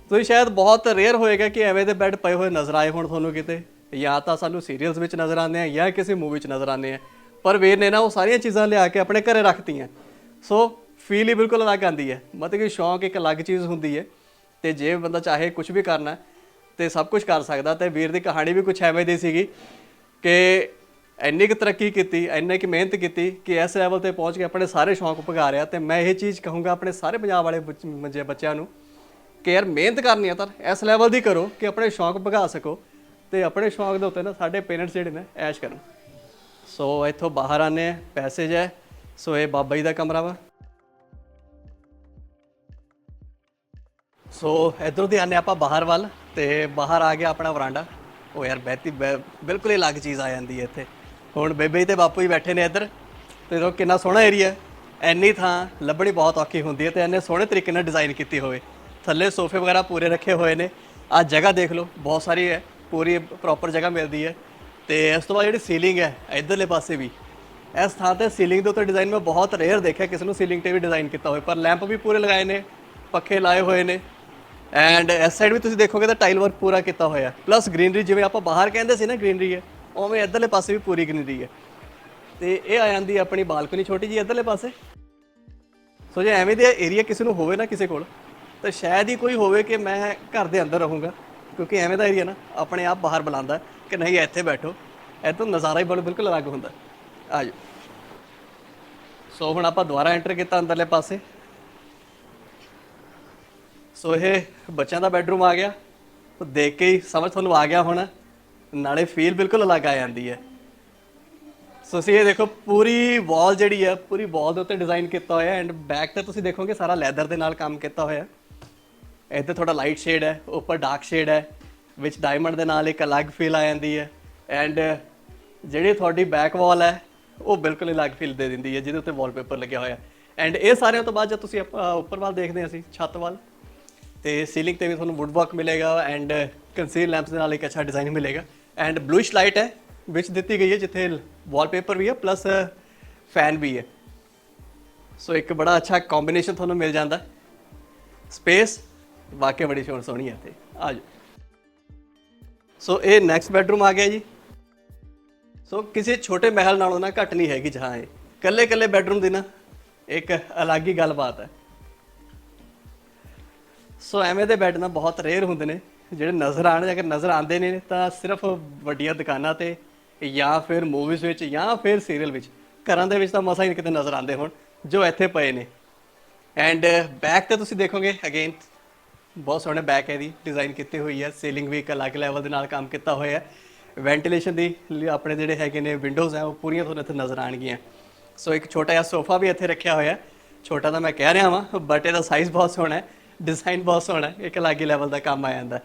ਤੁਸੀਂ ਸ਼ਾਇਦ ਬਹੁਤ ਰੇਅਰ ਹੋਏਗਾ ਕਿ ਐਵੇਂ ਦੇ ਬੈੱਡ ਪਏ ਹੋਏ ਨਜ਼ਰ ਆਏ ਹੋਣ ਤੁਹਾਨੂੰ ਕਿਤੇ। ਜਾਂ ਤਾਂ ਸਾਨੂੰ ਸੀਰੀਅਲਸ ਵਿੱਚ ਨਜ਼ਰ ਆਉਂਦੇ ਆ ਜਾਂ ਕਿਸੇ ਮੂਵੀ 'ਚ ਨਜ਼ਰ ਆਉਂਦੇ ਆ। ਪਰ ਵੀਰ ਨੇ ਨਾ ਉਹ ਸਾਰੀਆਂ ਚੀਜ਼ਾਂ ਲਿਆ ਕੇ ਆਪਣੇ ਘਰੇ ਰੱਖਤੀਆਂ। ਸੋ ਫੀਲ ਹੀ ਬਿਲਕੁਲ ਅਲੱਗ ਆਉਂਦੀ ਹੈ। ਮਤਲਬ ਕਿ ਸ਼ੌਂਕ ਇੱਕ ਅਲੱਗ ਚੀਜ਼ ਹੁੰਦੀ ਹੈ। ਤੇ ਜੇ ਬੰਦਾ ਚਾਹੇ ਕੁਝ ਵੀ ਕਰਨਾ ਹੈ, ਤੇ ਸਭ ਕੁਝ ਕਰ ਸਕਦਾ। ਤੇ ਵੀਰ ਦੀ ਕਹਾਣੀ ਵੀ ਕੁਝ ਐਵੇਂ ਦੀ ਸੀਗੀ ਕਿ ਇੰਨੀ ਕੁ ਤਰੱਕੀ ਕੀਤੀ, ਇੰਨੀ ਕੁ ਮਿਹਨਤ ਕੀਤੀ ਕਿ ਇਸ ਲੈਵਲ ਤੇ ਪਹੁੰਚ ਕੇ ਆਪਣੇ ਸਾਰੇ ਸ਼ੌਂਕ ਭਗਾ ਰਿਹਾ ਤੇ ਮੈਂ ਇਹ ਚੀਜ਼ ਕਹੂੰਗਾ ਆਪਣੇ ਸਾਰੇ ਪੰਜਾਬ ਵਾਲੇ ਬੱਚੇ- ਬੱਚਿਆਂ ਨੂੰ ਕਿ ਯਾਰ ਮਿਹਨਤ ਕਰਨੀ ਹੈ ਤਾਂ ਇਸ ਲੈਵਲ ਦੀ ਕਰੋ ਕਿ ਆਪਣੇ ਸ਼ੌਂਕ ਭਗਾ ਸਕੋ। ਤੇ ਆਪਣੇ ਸ਼ੌਂਕ ਦੇ ਉੱਤੇ ਨਾ ਸਾਡੇ ਪੇਰੈਂਟਸ ਜਿਹੜੇ ਨੇ ਐਸ਼ ਕਰਨ। ਸੋ ਇੱਥੋਂ ਬਾਹਰ ਆਨੇ ਆ ਪੈਸੇ ਹੈ ਸੋ ਇਹ ਬਾਬਾ ਜੀ ਦਾ ਕਮਰਾ ਵਾ। ਸੋ ਇਧਰੋਂ ਦੀ ਆਨੇ ਆਪਾਂ ਬਾਹਰ ਵੱਲ ਤੇ ਬਾਹਰ ਆ ਗਿਆ ਆਪਣਾ ਵਰਾਂਡਾ। ਉਹ ਯਾਰ ਬੈਤੀ ਬੈ- ਬਿਲਕੁਲ ਹੀ ਅਲੱਗ ਚੀਜ਼ ਆ ਜਾਂਦੀ ਹੈ ਇੱਥੇ। ਹੁਣ ਬੇਬੇ ਜੀ ਤੇ ਬਾਪੂ ਹੀ ਬੈਠੇ ਨੇ ਇੱਧਰ। ਤੇ ਦੇਖੋ ਕਿੰਨਾ ਸੋਹਣਾ ਏਰੀਆ ਹੈ। ਐਨੀ ਥਾਂ ਲੱਭਣੀ ਬਹੁਤ ਔਖੀ ਹੁੰਦੀ ਹੈ ਤੇ ਐਨੇ ਸੋਹਣੇ ਤਰੀਕੇ ਨਾਲ ਡਿਜ਼ਾਈਨ ਕੀਤੀ ਹੋਵੇ। ਥੱਲੇ ਸੋਫੇ ਵਗੈਰਾ ਪੂਰੇ ਰੱਖੇ ਹੋਏ ਨੇ। ਆ ਜਗ੍ਹਾ ਦੇਖ ਲਓ, ਬਹੁਤ ਸਾਰੀ ਹੈ। ਪੂਰੀ ਪ੍ਰੋਪਰ ਜਗ੍ਹਾ ਮਿਲਦੀ ਹੈ। ਤੇ ਇਸ ਤੋਂ ਬਾਅਦ ਜਿਹੜੀ ਸੀਲਿੰਗ ਹੈ, ਇਧਰਲੇ ਪਾਸੇ ਵੀ। ਇਸ ਥਾਂ ਤੇ ਸੀਲਿੰਗ ਦੇ ਉੱਤੇ ਡਿਜ਼ਾਈਨ ਮੈਂ ਬਹੁਤ ਰੇਅਰ ਦੇਖਿਆ, ਕਿਸੇ ਨੂੰ ਸੀਲਿੰਗ ਤੇ ਵੀ ਡਿਜ਼ਾਈਨ ਕੀਤਾ ਹੋਵੇ। ਪਰ ਲੈਂਪ ਵੀ ਪੂਰੇ ਲਗਾਏ ਨੇ, ਪੱਖੇ ਲਾਏ ਹੋਏ ਨੇ। ਐਂਡ ਇਸ ਸਾਈਡ ਵੀ ਤੁਸੀਂ ਦੇਖੋਗੇ ਤਾਂ ਟਾਈਲ ਵਰਕ ਪੂਰਾ ਕੀਤਾ ਹੋਇਆ। ਪਲੱਸ ਗ੍ਰੀਨਰੀ ਜਿਵੇਂ ਆਪਾਂ ਬਾਹਰ ਕਹਿੰਦੇ ਸੀ ਨਾ ਗ੍ਰੀਨਰੀ ਹੈ। ਉਵੇਂ ਇਧਰਲੇ ਪਾਸੇ ਵੀ ਪੂਰੀ ਗ੍ਰੀਨਰੀ ਹੈ। ਤੇ ਇਹ ਆ ਜਾਂਦੀ ਆਪਣੀ ਬਾਲਕਨੀ ਛੋਟੀ ਜੀ ਇਧਰਲੇ ਪਾਸੇ। ਸੋ ਜੇ ਐਵੇਂ ਦੇ ਏਰੀਆ ਕਿਸੇ ਨੂੰ ਹੋਵੇ ਨਾ ਕਿਸੇ ਕੋਲ, ਤਾਂ ਸ਼ਾਇਦ ਹੀ ਕੋਈ ਹੋਵੇ ਕਿ ਮੈਂ ਘਰ ਦੇ ਅੰਦਰ ਰਹੂੰਗਾ। ਕਿਉਂਕਿ ਐਵੇਂ ਦਾ ਏਰੀਆ ਨਾ ਆਪਣੇ ਆਪ ਬਾਹਰ ਬੁਲਾਉਂਦਾ ਕਿ ਨਹੀਂ, ਇੱਥੇ ਬੈਠੋ। ਇਹ ਤੋਂ ਨਜ਼ਾਰਾ ਹੀ ਬੜਾ ਬਿਲਕੁਲ ਅਲੱਗ ਹੁੰਦਾ। ਆ ਜਾਓ ਸੋ ਹੁਣ ਆਪਾਂ ਦੁਬਾਰਾ ਐਂਟਰ ਕੀਤਾ ਅੰਦਰਲੇ ਪਾਸੇ। ਸੋ ਇਹ ਬੱਚਿਆਂ ਦਾ ਬੈੱਡਰੂਮ ਆ ਗਿਆ। ਤਾਂ ਦੇਖ ਕੇ ਹੀ ਸਮਝ ਤੁਹਾਨੂੰ ਆ ਗਿਆ ਹੋਣਾ। ਨਾਲੇ ਫੀਲ ਬਿਲਕੁਲ ਅਲੱਗ ਆ ਜਾਂਦੀ ਹੈ। ਸੋ ਤੁਸੀਂ ਇਹ ਦੇਖੋ, ਪੂਰੀ ਵਾਲ ਜਿਹੜੀ ਹੈ, ਪੂਰੀ ਵਾਲ ਦੇ ਉੱਤੇ ਡਿਜ਼ਾਈਨ ਕੀਤਾ ਹੋਇਆ ਐਂਡ ਬੈਕ ਤੇ ਤੁਸੀਂ ਦੇਖੋਗੇ ਸਾਰਾ ਲੈਦਰ ਦੇ ਨਾਲ ਕੰਮ ਕੀਤਾ ਹੋਇਆ। ਇੱਥੇ ਥੋੜਾ ਲਾਈਟ ਸ਼ੇਡ ਹੈ, ਉੱਪਰ ਡਾਰਕ ਸ਼ੇਡ ਹੈ, ਵਿੱਚ ਡਾਇਮੰਡ ਦੇ ਨਾਲ ਇੱਕ ਅਲੱਗ ਫੀਲ ਆ ਜਾਂਦੀ ਹੈ ਐਂਡ ਜਿਹੜੀ ਤੁਹਾਡੀ ਬੈਕ ਵਾਲ ਹੈ, ਉਹ ਬਿਲਕੁਲ ਅਲੱਗ ਫੀਲ ਦੇ ਦਿੰਦੀ ਹੈ, ਜਿਹਦੇ ਉੱਤੇ ਵਾਲਪੇਪਰ ਲੱਗਿਆ ਹੋਇਆ। ਐਂਡ ਇਹ ਸਾਰਿਆਂ ਤੋਂ ਬਾਅਦ ਜਦ ਤੁਸੀਂ ਆਪਾਂ ਉੱਪਰ ਵੱਲ ਦੇਖਦੇ ਹਾਂ ਅਸੀਂ, ਛੱਤ ਵੱਲ ਤੇ ਸੀਲਿੰਗ ਤੇ ਵੀ ਤੁਹਾਨੂੰ ਵੁੱਡ ਵਰਕ ਮਿਲੇਗਾ ਐਂਡ ਕੰਸੀਲ ਲੈਂਪਸ ਦੇ ਨਾਲ ਇੱਕ ਅੱਛਾ ਡਿਜ਼ਾਈਨ ਮਿਲੇਗਾ। ਐਂਡ ਬਲੂਇਸ਼ ਲਾਈਟ ਹੈ, ਵਿੱਚ ਦਿੱਤੀ ਗਈ ਹੈ, ਜਿੱਥੇ ਵਾਲਪੇਪਰ ਵੀ ਹੈ ਪਲੱਸ ਫੈਨ ਵੀ ਹੈ। ਸੋ ਇੱਕ ਬੜਾ ਅੱਛਾ ਕੰਬੀਨੇਸ਼ਨ ਤੁਹਾਨੂੰ ਮਿਲ ਜਾਂਦਾ। ਸਪੇਸ ਵਾਕਿਆ ਬੜੀ ਸ਼ੋਰ ਸੋਹਣੀ ਹੈ ਤੇ ਆ ਜਾਓ ਸੋ ਇਹ ਨੈਕਸਟ ਬੈਡਰੂਮ ਆ ਗਿਆ ਜੀ। ਸੋ ਕਿਸੇ ਛੋਟੇ ਮਹਿਲ ਨਾਲੋਂ ਨਾ ਘੱਟ ਨਹੀਂ ਹੈਗੀ ਜਹਾਂ ਇਹ। ਕੱਲੇ ਕੱਲੇ ਬੈਡਰੂਮ ਦੀ ਨਾ ਇੱਕ ਅਲੱਗ ਹੀ ਗੱਲਬਾਤ ਹੈ। ਸੋ ਐਵੇਂ ਦੇ ਬੈੱਡ ਨਾ ਬਹੁਤ ਰੇਅਰ ਹੁੰਦੇ ਨੇ। ਜਿਹੜੇ ਨਜ਼ਰ ਆਣ ਅਗਰ ਨਜ਼ਰ ਆਉਂਦੇ ਨੇ, ਤਾਂ ਸਿਰਫ ਵੱਡੀਆਂ ਦੁਕਾਨਾਂ ਤੇ ਜਾਂ ਫਿਰ ਮੂਵੀਜ਼ ਵਿੱਚ ਜਾਂ ਫਿਰ ਸੀਰੀਅਲ ਵਿੱਚ, ਘਰਾਂ ਦੇ ਵਿੱਚ ਤਾਂ ਮਸਾ ਹੀ ਕਿਤੇ ਨਜ਼ਰ ਆਉਂਦੇ ਹੋਣ, ਜੋ ਇੱਥੇ ਪਏ ਨੇ। ਐਂਡ ਬੈਕ ਤੇ ਤੁਸੀਂ ਦੇਖੋਗੇ ਅਗੇਨ ਬਹੁਤ ਸੋਹਣੇ ਬੈਕ ਹੈ ਦੀ ਡਿਜ਼ਾਈਨ ਕੀਤੀ ਹੋਈ ਹੈ ਸੀਲਿੰਗ ਵੀ ਇੱਕ ਅਲੱਗ ਲੈਵਲ ਦੇ ਨਾਲ ਕੰਮ ਕੀਤਾ ਹੋਇਆ ਹੈ। ਵੈਂਟੀਲੇਸ਼ਨ ਦੀ ਆਪਣੇ ਜਿਹੜੇ ਹੈਗੇ ਨੇ ਵਿੰਡੋਜ਼ ਹੈ, ਉਹ ਪੂਰੀਆਂ ਤੁਹਾਨੂੰ ਇੱਥੇ ਨਜ਼ਰ ਆਣਗੀਆਂ ਸੋ ਇੱਕ ਛੋਟਾ ਜਿਹਾ ਸੋਫਾ ਵੀ ਇੱਥੇ ਰੱਖਿਆ ਹੋਇਆ ਛੋਟਾ ਤਾਂ ਮੈਂ ਕਹਿ ਰਿਹਾ ਵਾਂ ਬਟ ਇਹਦਾ ਸਾਈਜ਼ ਬਹੁਤ ਸੋਹਣਾ ਹੈ ਡਿਜ਼ਾਈਨ ਬਹੁਤ ਸੋਹਣਾ ਹੈ, ਇੱਕ ਅਲੱਗ ਹੀ ਲੈਵਲ ਦਾ ਕੰਮ ਆ ਜਾਂਦਾ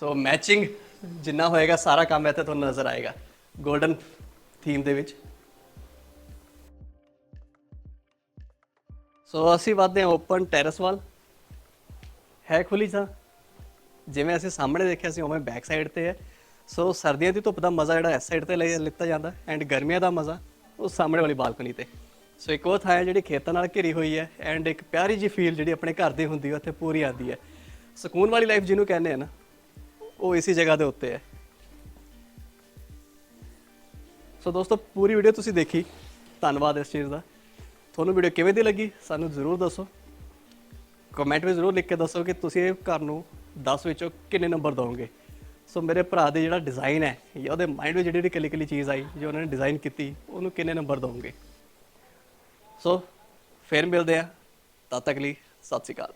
ਸੋ ਮੈਚਿੰਗ ਜਿੰਨਾ ਹੋਏਗਾ, ਸਾਰਾ ਕੰਮ ਇੱਥੇ ਤੁਹਾਨੂੰ ਨਜ਼ਰ ਆਏਗਾ। 골ਡਨ ਥੀਮ ਦੇ ਵਿੱਚ। ਸੋ ਅਸੀਂ ਵੱਧਦੇ ਹਾਂ ਓਪਨ ਟੈਰੇਸ ਵੱਲ ਹੈ ਖੁੱਲੀ ਥਾਂ। ਜਿਵੇਂ ਅਸੀਂ ਸਾਹਮਣੇ ਦੇਖਿਆ ਸੀ, ਉਵੇਂ ਬੈਕ ਸਾਈਡ ਤੇ ਹੈ। ਸੋ ਸਰਦੀਆਂ ਦੀ ਧੁੱਪ ਦਾ ਮਜ਼ਾ ਜਿਹੜਾ ਇਸ ਸਾਈਡ ਤੇ ਲਈ- ਲਿੱਤਾ ਜਾਂਦਾ ਐਂਡ ਗਰਮੀਆਂ ਦਾ ਮਜ਼ਾ ਉਹ ਸਾਹਮਣੇ ਵਾਲੀ ਬਾਲਕਨੀ ਤੇ। ਸੋ ਇੱਕ ਉਹ ਥਾਂ ਹੈ ਜਿਹੜੀ ਖੇਤਾਂ ਨਾਲ ਘਿਰੀ ਹੋਈ ਹੈ ਐਂਡ ਇੱਕ ਪਿਆਰੀ ਜੀ ਫੀਲ ਜਿਹੜੀ ਆਪਣੇ ਘਰ ਦੀ ਹੁੰਦੀ ਹੈ, ਉੱਥੇ ਪੂਰੀ ਆਉਂਦੀ ਹੈ। ਸਕੂਨ ਵਾਲੀ ਲਾਈਫ ਜਿਹਨੂੰ ਕਹਿੰਦੇ ਆ ਨਾ ਉਹ ਇਸੇ ਜਗ੍ਹਾ ਦੇ ਉੱਤੇ ਹੈ। ਸੋ ਦੋਸਤੋ, ਪੂਰੀ ਵੀਡੀਓ ਤੁਸੀਂ ਦੇਖੀ। ਧੰਨਵਾਦ ਇਸ ਚੀਜ਼ ਦਾ। ਤੁਹਾਨੂੰ ਵੀਡੀਓ ਕਿਵੇਂ ਦੀ ਲੱਗੀ, ਸਾਨੂੰ ਜ਼ਰੂਰ ਦੱਸੋ। ਕਮੈਂਟ ਵਿੱਚ ਜ਼ਰੂਰ ਲਿਖ ਕੇ ਦੱਸੋ ਕਿ ਤੁਸੀਂ ਇਹ ਘਰ ਨੂੰ 10 ਵਿੱਚੋਂ ਕਿੰਨੇ ਨੰਬਰ ਦੋਗੇ ਸੋ ਮੇਰੇ ਭਰਾ ਦੇ ਜਿਹੜਾ ਡਿਜ਼ਾਈਨ ਹੈ, ਜਾਂ ਉਹਦੇ ਮਾਈਂਡ ਵਿੱਚ ਜਿਹੜੀ ਜਿਹੜੀ ਕੱਲੀ ਕੱਲੀ ਚੀਜ਼ ਆਈ, ਜੋ ਉਹਨਾਂ ਨੇ ਡਿਜ਼ਾਈਨ ਕੀਤੀ, ਉਹਨੂੰ ਕਿੰਨੇ ਨੰਬਰ ਦੋਗੇ ਸੋ ਫਿਰ ਮਿਲਦੇ ਆ ਤਦ ਤੱਕ ਲਈ ਸਤਿ ਸ਼੍ਰੀ ਅਕਾਲ।